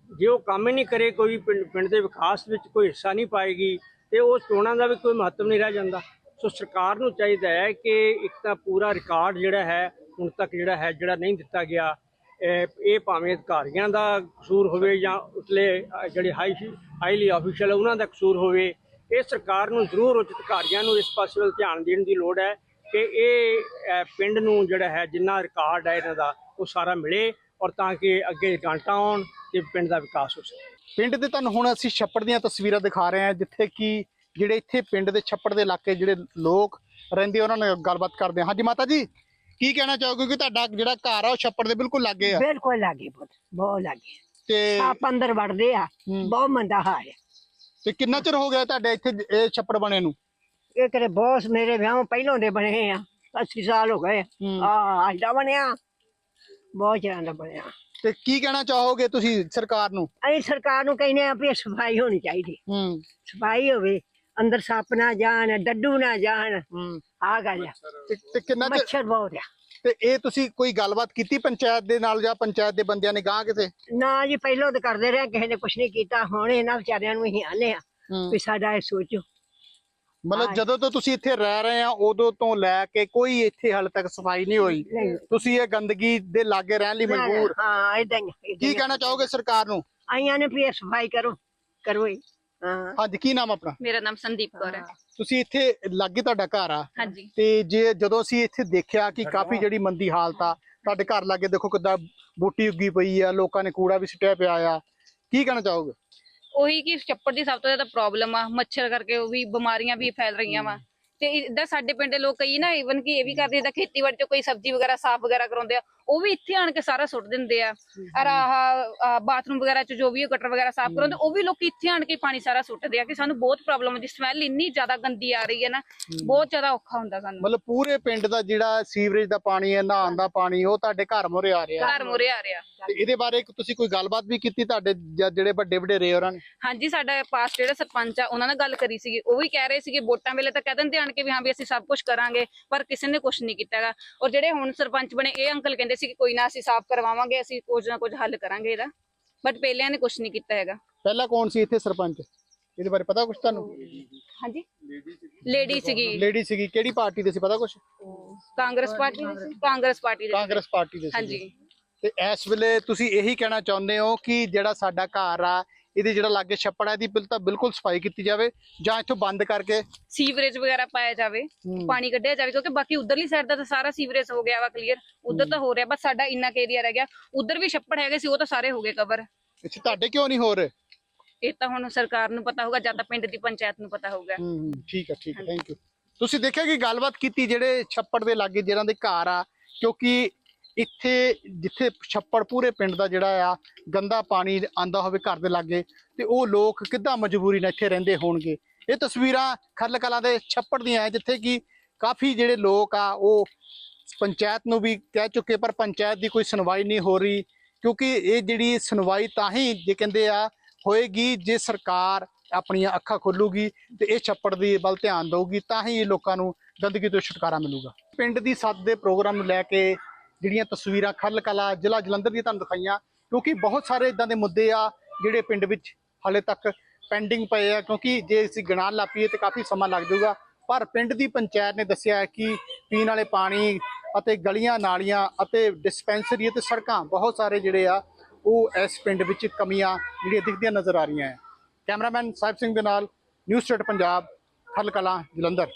ਜੇ ਉਹ ਕੰਮ ਹੀ ਨਹੀਂ ਕਰੇ, ਕੋਈ ਪਿੰਡ ਪਿੰਡ ਦੇ ਵਿਕਾਸ ਵਿੱਚ ਕੋਈ ਹਿੱਸਾ ਨਹੀਂ ਪਾਏਗੀ, ਤੇ ਉਹ ਚੋਣਾਂ ਦਾ ਵੀ ਕੋਈ ਮਹੱਤਵ ਨਹੀਂ ਰਹਿ ਜਾਂਦਾ। ਸੋ ਸਰਕਾਰ ਨੂੰ ਚਾਹੀਦਾ ਹੈ ਕਿ ਇੱਕ ਤਾਂ ਪੂਰਾ ਰਿਕਾਰਡ ਜਿਹੜਾ ਹੈ, ਹੁਣ ਤੱਕ ਜਿਹੜਾ ਹੈ, ਜਿਹੜਾ ਨਹੀਂ ਦਿੱਤਾ ਗਿਆ ਇਹ ਭਾਵੇਂ ਅਧਿਕਾਰੀਆਂ ਦਾ ਕਸੂਰ ਹੋਵੇ ਜਾਂ ਉਤਲੇ ਜਿਹੜੇ ਹਾਈ ਹਾਈਲੀ ਆਫੀਸ਼ੀਅਲ ਉਹਨਾਂ ਦਾ ਕਸੂਰ ਹੋਵੇ ਇਹ ਸਰਕਾਰ ਨੂੰ ਜ਼ਰੂਰ ਉੱਚ ਅਧਿਕਾਰੀਆਂ ਨੂੰ ਇਸ ਪਾਸੇ ਵੱਲ ਧਿਆਨ ਦੇਣ ਦੀ ਲੋੜ ਹੈ ਕਿ ਇਹ ਪਿੰਡ ਨੂੰ ਜਿਹੜਾ ਹੈ ਜਿੰਨਾ ਰਿਕਾਰਡ ਹੈ ਇਹਨਾਂ ਦਾ ਉਹ ਸਾਰਾ ਮਿਲੇ ਔਰ ਤਾਂ ਕਿ ਅੱਗੇ ਗਾਂਟਾਂ ਆਉਣ ਤੇ ਪਿੰਡ ਦਾ ਵਿਕਾਸ ਹੋ ਸਕੇ। ਪਿੰਡ ਦੇ ਤੁਹਾਨੂੰ ਹੁਣ ਅਸੀਂ ਛੱਪੜ ਦੀਆਂ ਤਸਵੀਰਾਂ ਦਿਖਾ ਰਹੇ ਹਾਂ ਜਿੱਥੇ ਕਿ ਜਿਹੜੇ ਇੱਥੇ ਪਿੰਡ ਦੇ ਛੱਪੜ ਦੇ ਇਲਾਕੇ ਜਿਹੜੇ ਲੋਕ ਰਹਿੰਦੇ ਉਹਨਾਂ ਨਾਲ ਗੱਲਬਾਤ ਕਰਦੇ ਹਾਂ। ਹਾਂਜੀ ਮਾਤਾ ਜੀ ਕੀ ਕਹਿਣਾ ਚਾਹੋਗੇ? ਕਿ ਤੁਹਾਡਾ ਜਿਹੜਾ ਘਰ ਆ ਉਹ ਛੱਪੜ ਦੇ ਬਿਲਕੁਲ ਲਾਗੇ ਆ। ਬਿਲਕੁਲ ਲਾਗੇ ਬਹੁਤ ਬਹੁਤ ਲਾਗੇ ਤੇ ਆਪ ਅੰਦਰ ਵੜਦੇ ਆ। ਬਹੁਤ ਮੰਦਾ ਹਾਲ ਹੈ ਤੇ ਕਿੰਨਾ ਚਿਰ ਹੋ ਗਿਆ ਤੁਹਾਡੇ ਇੱਥੇ ਇਹ ਛੱਪੜ ਬਣੇ ਨੂੰ? ਇਹ ਕਰੇ ਬਹੁਤ ਮੇਰੇ ਵਿਆਹ ਪਹਿਲੋਂ ਦੇ ਬਣੇ ਆ 80 ਸਾਲ ਹੋ ਗਏ। ਆ ਅੱਜ ਦਾ ਬਣਿਆ। ਬਹੁਤ ਚਿਰਾਂ ਦਾ ਬਣਿਆ। ਤੇ ਕੀ ਕਹਿਣਾ ਚਾਹੋਗੇ ਤੁਸੀਂ ਸਰਕਾਰ ਨੂੰ? ਅਸੀਂ ਸਰਕਾਰ ਨੂੰ ਕਹਿੰਦੇ ਆ ਵੀ ਸਫ਼ਾਈ ਹੋਣੀ ਚਾਹੀਦੀ। ਹੂੰ। ਸਫ਼ਾਈ ਹੋਵੇ ਅੰਦਰ ਸੱਪ ਨਾ ਜਾਣ ਡੱਡੂ ਨਾ ਜਾਣ। ਹੂੰ। ਆ ਗੱਲ ਤੇ- ਕਿੰਨਾ ਮੱਛਰ ਬਹੁਤ ਆ। ਤੇ ਇਹ ਤੁਸੀਂ ਕੋਈ ਗੱਲਬਾਤ ਕੀਤੀ ਪੰਚਾਇਤ ਦੇ ਨਾਲ ਜਾਂ ਪੰਚਾਇਤ ਦੇ ਬੰਦਿਆਂ ਨੇ ਗਾਂ ਕਿਤੇ ਨਾ ਜੀ ਪਹਿਲੋਂ ਤਾਂ ਕਰਦੇ ਰਹੇ ਕਿਸੇ ਨੇ ਕੁਛ ਨਹੀਂ ਕੀਤਾ। ਹੁਣ ਇਹਨਾਂ ਵਿਚਾਰਿਆਂ ਨੂੰ ਅਸੀਂ ਆਨੇ ਆ ਹੂੰ। ਵੀ ਸਾਡਾ ਇਹ ਸੋਚੋ। ਮਤਲਬ ਹਾਂ। ਜਦੋਂ ਤੋਂ ਤੁਸੀਂ ਇੱਥੇ ਰਹਿ ਰਹੇ ਆ ਉਦੋਂ ਤੋਂ ਲੈ ਕੇ ਕੋਈ ਇੱਥੇ ਹਾਲੇ ਤੱਕ ਸਫ਼ਾਈ ਨਹੀਂ ਹੋਈ। ਤੁਸੀਂ ਇਹ ਗੰਦਗੀ ਦੇ ਲਾਗੇ ਰਹਿਣ ਲਈ ਮਜਬੂਰ। ਹਾਂ ਇਦਾਂ ਹੀ ਕੀ ਹੀ। ਕਹਿਣਾ ਚਾਹੋਗੇ ਸਰਕਾਰ ਨੂੰ? ਆਈਆਂ ਨੇ ਵੀ ਸਫ਼ਾਈ ਕਰੋ ਕਰੋ ਹੀ। ਹਾਂ। ਹਾਂਜੀ ਕੀ ਨਾਮ ਆਪਣਾ? ਮੇਰਾ ਨਾਮ ਸੰਦੀਪ ਕੌਰ ਹੈ। ਤੁਸੀਂ ਇੱਥੇ ਲਾਗੇ ਤੁਹਾਡਾ ਘਰ ਆ। ਹਾਂਜੀ। ਤੇ ਜੇ ਜਦੋਂ ਅਸੀਂ ਇੱਥੇ ਦੇਖਿਆ ਕਿ ਕਾਫੀ ਜਿਹੜੀ ਮੰਦੀ ਹਾਲਤ ਆ ਤੁਹਾਡੇ ਘਰ ਲਾਗੇ ਦੇਖੋ ਕਿੱਦਾਂ ਬੂਟੀ ਉੱਗੀ ਪਈ ਆ ਲੋਕਾਂ ਨੇ ਕੂੜਾ ਵੀ ਸਿੱਟਿਆ ਪਿਆ ਆ। ਕੀ ਕਹਿਣਾ ਚਾਹੋਗੇ? ਉਹੀ ਕਿ ਛੱਪੜ ਦੀ ਸਭ ਤੋਂ ਜ਼ਿਆਦਾ ਪ੍ਰੋਬਲਮ ਆ ਮੱਛਰ ਕਰਕੇ ਉਹ ਵੀ ਬਿਮਾਰੀਆਂ ਵੀ ਫੈਲ ਰਹੀਆਂ ਵਾ। ਤੇ ਇਦਾਂ ਸਾਡੇ ਪਿੰਡ ਦੇ ਲੋਕ ਕਈ ਨਾ ਇਵਨ ਕਿ ਇਹ ਵੀ ਕਰਦੇ ਜਿੱਦਾਂ ਖੇਤੀਬਾੜੀ ਚ ਕੋਈ ਸਬਜ਼ੀ ਵਗੈਰਾ ਸਾਫ਼ ਵਗੈਰਾ ਕਰਾਉਂਦੇ ਆ ਉਹ ਵੀ ਇੱਥੇ ਆਣ ਕੇ ਸਾਰਾ ਸੁੱਟ ਦਿੰਦੇ ਆ। ਔਰ ਆਹ ਬਾਥਰੂਮ ਵਗੈਰਾ ਚ ਜੋ ਵੀ ਗਟਰ ਵਗੈਰਾ ਸਾਫ਼ ਕਰਾਉਂਦੇ ਉਹ ਵੀ ਲੋਕੀ ਇੱਥੇ ਆਣ ਕੇ ਪਾਣੀ ਸਾਰਾ ਸੁੱਟਦੇ ਆ ਕਿ ਸਾਨੂੰ ਬਹੁਤ ਪ੍ਰੋਬਲਮ ਹੁੰਦੀ ਸਮੈਲ ਇੰਨੀ ਜ਼ਿਆਦਾ ਗੰਦੀ ਆ ਰਹੀ ਹੈ ਨਾ ਬਹੁਤ ਜ਼ਿਆਦਾ ਔਖਾ ਹੁੰਦਾ ਸਾਨੂੰ। ਮਤਲਬ ਪੂਰੇ ਪਿੰਡ ਦਾ ਜਿਹੜਾ ਸੀਵਰੇਜ ਦਾ ਪਾਣੀ ਹੈ ਨਹਾਉਣ ਦਾ ਪਾਣੀ ਉਹ ਤੁਹਾਡੇ ਘਰ ਮੁਰੇ ਆ ਰਿਹਾ। ਘਰ ਮੁਰੇ ਆ ਰਿਹਾ। ਤੇ ਇਹਦੇ ਬਾਰੇ ਤੁਸੀਂ ਕੋਈ ਗੱਲਬਾਤ ਵੀ ਕੀਤੀ ਤੁਹਾਡੇ ਜਿਹੜੇ ਵੱਡੇ ਵਡੇਰੇ ਉਹਨਾਂ ਨੇ? ਹਾਂਜੀ ਸਾਡਾ ਪਾਸ ਜਿਹੜਾ ਸਰਪੰਚ ਆ ਉਹਨਾਂ ਨਾਲ ਗੱਲ ਕਰੀ ਸੀਗੀ। ਉਹ ਵੀ ਕਹਿ ਰਹੇ ਸੀਗੇ ਵੋਟਾਂ ਵੇਲੇ ਤਾਂ ਕਹਿ ਦਿੰਦੇ ਆਣ ਕੇ ਵੀ ਹਾਂ ਵੀ ਅਸੀਂ ਸਭ ਕੁਝ ਕਰਾਂਗੇ ਪਰ ਕਿਸੇ ਨੇ ਕੁਝ ਨਹੀਂ ਕੀਤਾਗਾ ਔਰ ਜਿਹੜੇ ਹੁਣ ਸਰਪੰਚ ਬਣੇ ਇਹ ਅੰਕਲ ਕਹਿੰਦੇ ਸੀ ਕਿ ਕੋਈ ਨਾ ਅਸੀਂ ਸਾਫ਼ ਕਰਵਾਵਾਂਗੇ ਅਸੀਂ ਕੁਝ ਨਾ ਕੁਝ ਹੱਲ ਕਰਾਂਗੇ ਇਹਦਾ। ਬਟ ਪਹਿਲਿਆਂ ਨੇ ਕੁਝ ਨਹੀਂ ਕੀਤਾ ਹੈਗਾ। ਪਹਿਲਾਂ ਕੌਣ ਸੀ ਇੱਥੇ ਸਰਪੰਚ? ਇਹਦੇ ਬਾਰੇ ਪਤਾ ਕੁਛ ਤੁਹਾਨੂੰ? ਹਾਂਜੀ? ਲੇਡੀ ਸੀਗੀ। ਲੇਡੀ ਸੀਗੀ। ਕਿਹੜੀ ਪਾਰਟੀ ਦੇ ਸੀ? ਪਤਾ ਕੁਛ? ਕਾਂਗਰਸ ਪਾਰਟੀ ਦੀ ਸੀ। ਕਾਂਗਰਸ ਪਾਰਟੀ ਦੇ। ਕਾਂਗਰਸ ਪਾਰਟੀ ਦੇ ਸੀ ਹਾਂਜੀ। ਤੇ ਇਸ ਵੇਲੇ ਤੁਸੀਂ ਇਹੀ ਕਹਿਣਾ ਚਾਹੁੰਦੇ ਹੋ ਕਿ ਜਿਹੜਾ ਸਾਡਾ ਘਰ ਆ ਇਹਦੇ ਜਿਹੜਾ ਲਾਗੇ ਛੱਪੜ ਇਹਦੀ ਬਿਲ ਤਾਂ ਬਿਲਕੁਲ ਸਫ਼ਾਈ ਕੀਤੀ ਜਾਵੇ ਜਾਂ ਇੱਥੋਂ ਬੰਦ ਕਰਕੇ। ਸੀਵਰੇਜ ਵਗੈਰਾ ਪਾਇਆ ਜਾਵੇ ਹੂੰ। ਪਾਣੀ ਕੱਢਿਆ ਜਾਵੇ ਕਿਉਂਕਿ ਬਾਕੀ ਉਧਰਲੀ ਸਾਈਡ ਦਾ ਤਾਂ ਸਾਰਾ ਸੀਵਰੇਜ ਹੋ ਗਿਆ ਵਾ ਕਲੀਅਰ ਉਧਰ ਤਾਂ ਹੋ। ਰਿਹਾ ਬਸ ਸਾਡਾ ਇੰਨਾ ਏਰੀਆ ਰਹਿ ਗਿਆ। ਉਧਰ ਵੀ ਛੱਪੜ ਹੈਗੇ ਸੀ ਉਹ ਤਾਂ ਸਾਰੇ ਹੋ ਗਏ ਕਵਰ ਇੱਥੇ ਤੁਹਾਡੇ ਕਿਉਂ ਨਹੀਂ ਹੋ ਰਹੇ ਇਹ ਤਾਂ ਹੁਣ ਸਰਕਾਰ ਨੂੰ ਪਤਾ ਹੋਊਗਾ ਜਾਂ ਤਾਂ ਪਿੰਡ ਦੀ ਪੰਚਾਇਤ ਨੂੰ ਪਤਾ ਹੋਊਗਾ। ਹੂੰ ਹੂੰ, ਠੀਕ ਹੈ ਠੀਕ ਹੈ ਥੈਂਕ ਯੂ ਤੁਸੀਂ ਦੇਖਿਆ ਕਿ ਗੱਲਬਾਤ ਕੀਤੀ ਜਿਹੜੇ ਛੱਪੜ ਦੇ ਲਾਗੇ ਜਿਹਨਾਂ ਦੇ ਘਰ ਆ ਕਿਉਂਕਿ ਇੱਥੇ ਜਿੱਥੇ ਛੱਪੜ ਪੂਰੇ ਪਿੰਡ ਦਾ ਜਿਹੜਾ ਆ, ਗੰਦਾ ਪਾਣੀ ਆਂਦਾ ਹੋਵੇ ਘਰ ਦੇ ਲਾਗੇ, ਤੇ ਉਹ ਲੋਕ ਕਿੱਦਾਂ ਮਜਬੂਰੀ ਨਾਲ ਇੱਥੇ ਰਹਿੰਦੇ ਹੋਣਗੇ? ਇਹ ਤਸਵੀਰਾਂ ਖਰਲ ਕਲਾਂ ਦੇ ਛੱਪੜ ਦੀਆਂ ਹੈ, ਜਿੱਥੇ ਕਿ ਕਾਫੀ ਜਿਹੜੇ ਲੋਕ ਆ, ਉਹ ਪੰਚਾਇਤ ਨੂੰ ਵੀ ਕਹਿ ਚੁੱਕੇ, ਪਰ ਪੰਚਾਇਤ ਦੀ ਕੋਈ ਸੁਣਵਾਈ ਨਹੀਂ ਹੋ ਰਹੀ, ਕਿਉਂਕਿ ਇਹ ਜਿਹੜੀ ਸੁਣਵਾਈ ਤਾਂ ਹੀ ਜੇ ਕਹਿੰਦੇ ਆ, ਹੋਏਗੀ ਜੇ ਸਰਕਾਰ ਆਪਣੀਆਂ ਅੱਖਾਂ ਖੋਲੂਗੀ ਤੇ ਇਹ ਛੱਪੜ ਦੀ ਵੱਲ ਧਿਆਨ ਦੇਊਗੀ, ਤਾਂ ਹੀ ਇਹ ਲੋਕਾਂ ਨੂੰ ਗੰਦਗੀ ਤੋਂ ਛੁਟਕਾਰਾ ਮਿਲੂਗਾ। ਪਿੰਡ ਦੀ ਸੱਤ ਦੇ ਪ੍ਰੋਗਰਾਮ ਨੂੰ ਲੈ ਕੇ ਜਿਹੜੀਆਂ ਤਸਵੀਰਾਂ ਖਰਲ ਕਲਾ ਜ਼ਿਲ੍ਹਾ ਜਲੰਧਰ ਦੀਆਂ ਤੁਹਾਨੂੰ ਦਿਖਾਈਆਂ, ਕਿਉਂਕਿ ਬਹੁਤ ਸਾਰੇ ਇਦਾਂ ਦੇ ਮੁੱਦੇ ਆ ਜਿਹੜੇ ਪਿੰਡ ਵਿੱਚ ਹਾਲੇ ਤੱਕ ਪੈਂਡਿੰਗ ਪਏ ਆ, ਕਿਉਂਕਿ ਜੇ ਅਸੀਂ ਗਿਣਾਨ ਲੱਪੀਏ ਤੇ ਕਾਫੀ ਸਮਾਂ ਲੱਗ ਜਾਊਗਾ। ਪਰ ਪਿੰਡ ਦੀ ਪੰਚਾਇਤ ਨੇ ਦੱਸਿਆ ਹੈ ਕਿ ਪੀਣ ਵਾਲੇ ਪਾਣੀ ਅਤੇ ਗਲੀਆਂ ਨਾਲੀਆਂ ਅਤੇ ਡਿਸਪੈਂਸਰੀ ਅਤੇ ਸੜਕਾਂ, ਬਹੁਤ ਸਾਰੇ ਜਿਹੜੇ ਆ, ਉਹ ਇਸ ਪਿੰਡ ਵਿੱਚ ਕਮੀਆਂ ਜਿਹੜੀਆਂ ਦਿਖਦੀਆਂ ਨਜ਼ਰ ਆ ਰਹੀਆਂ ਹੈ। ਕੈਮਰਾਮੈਨ ਸਾਹਿਬ ਸਿੰਘ ਦੇ ਨਾਲ, ਨਿਊਜ਼ ਸਟੇਟ ਪੰਜਾਬ ਖਰਲ ਕਲਾਂ ਜਲੰਧਰ।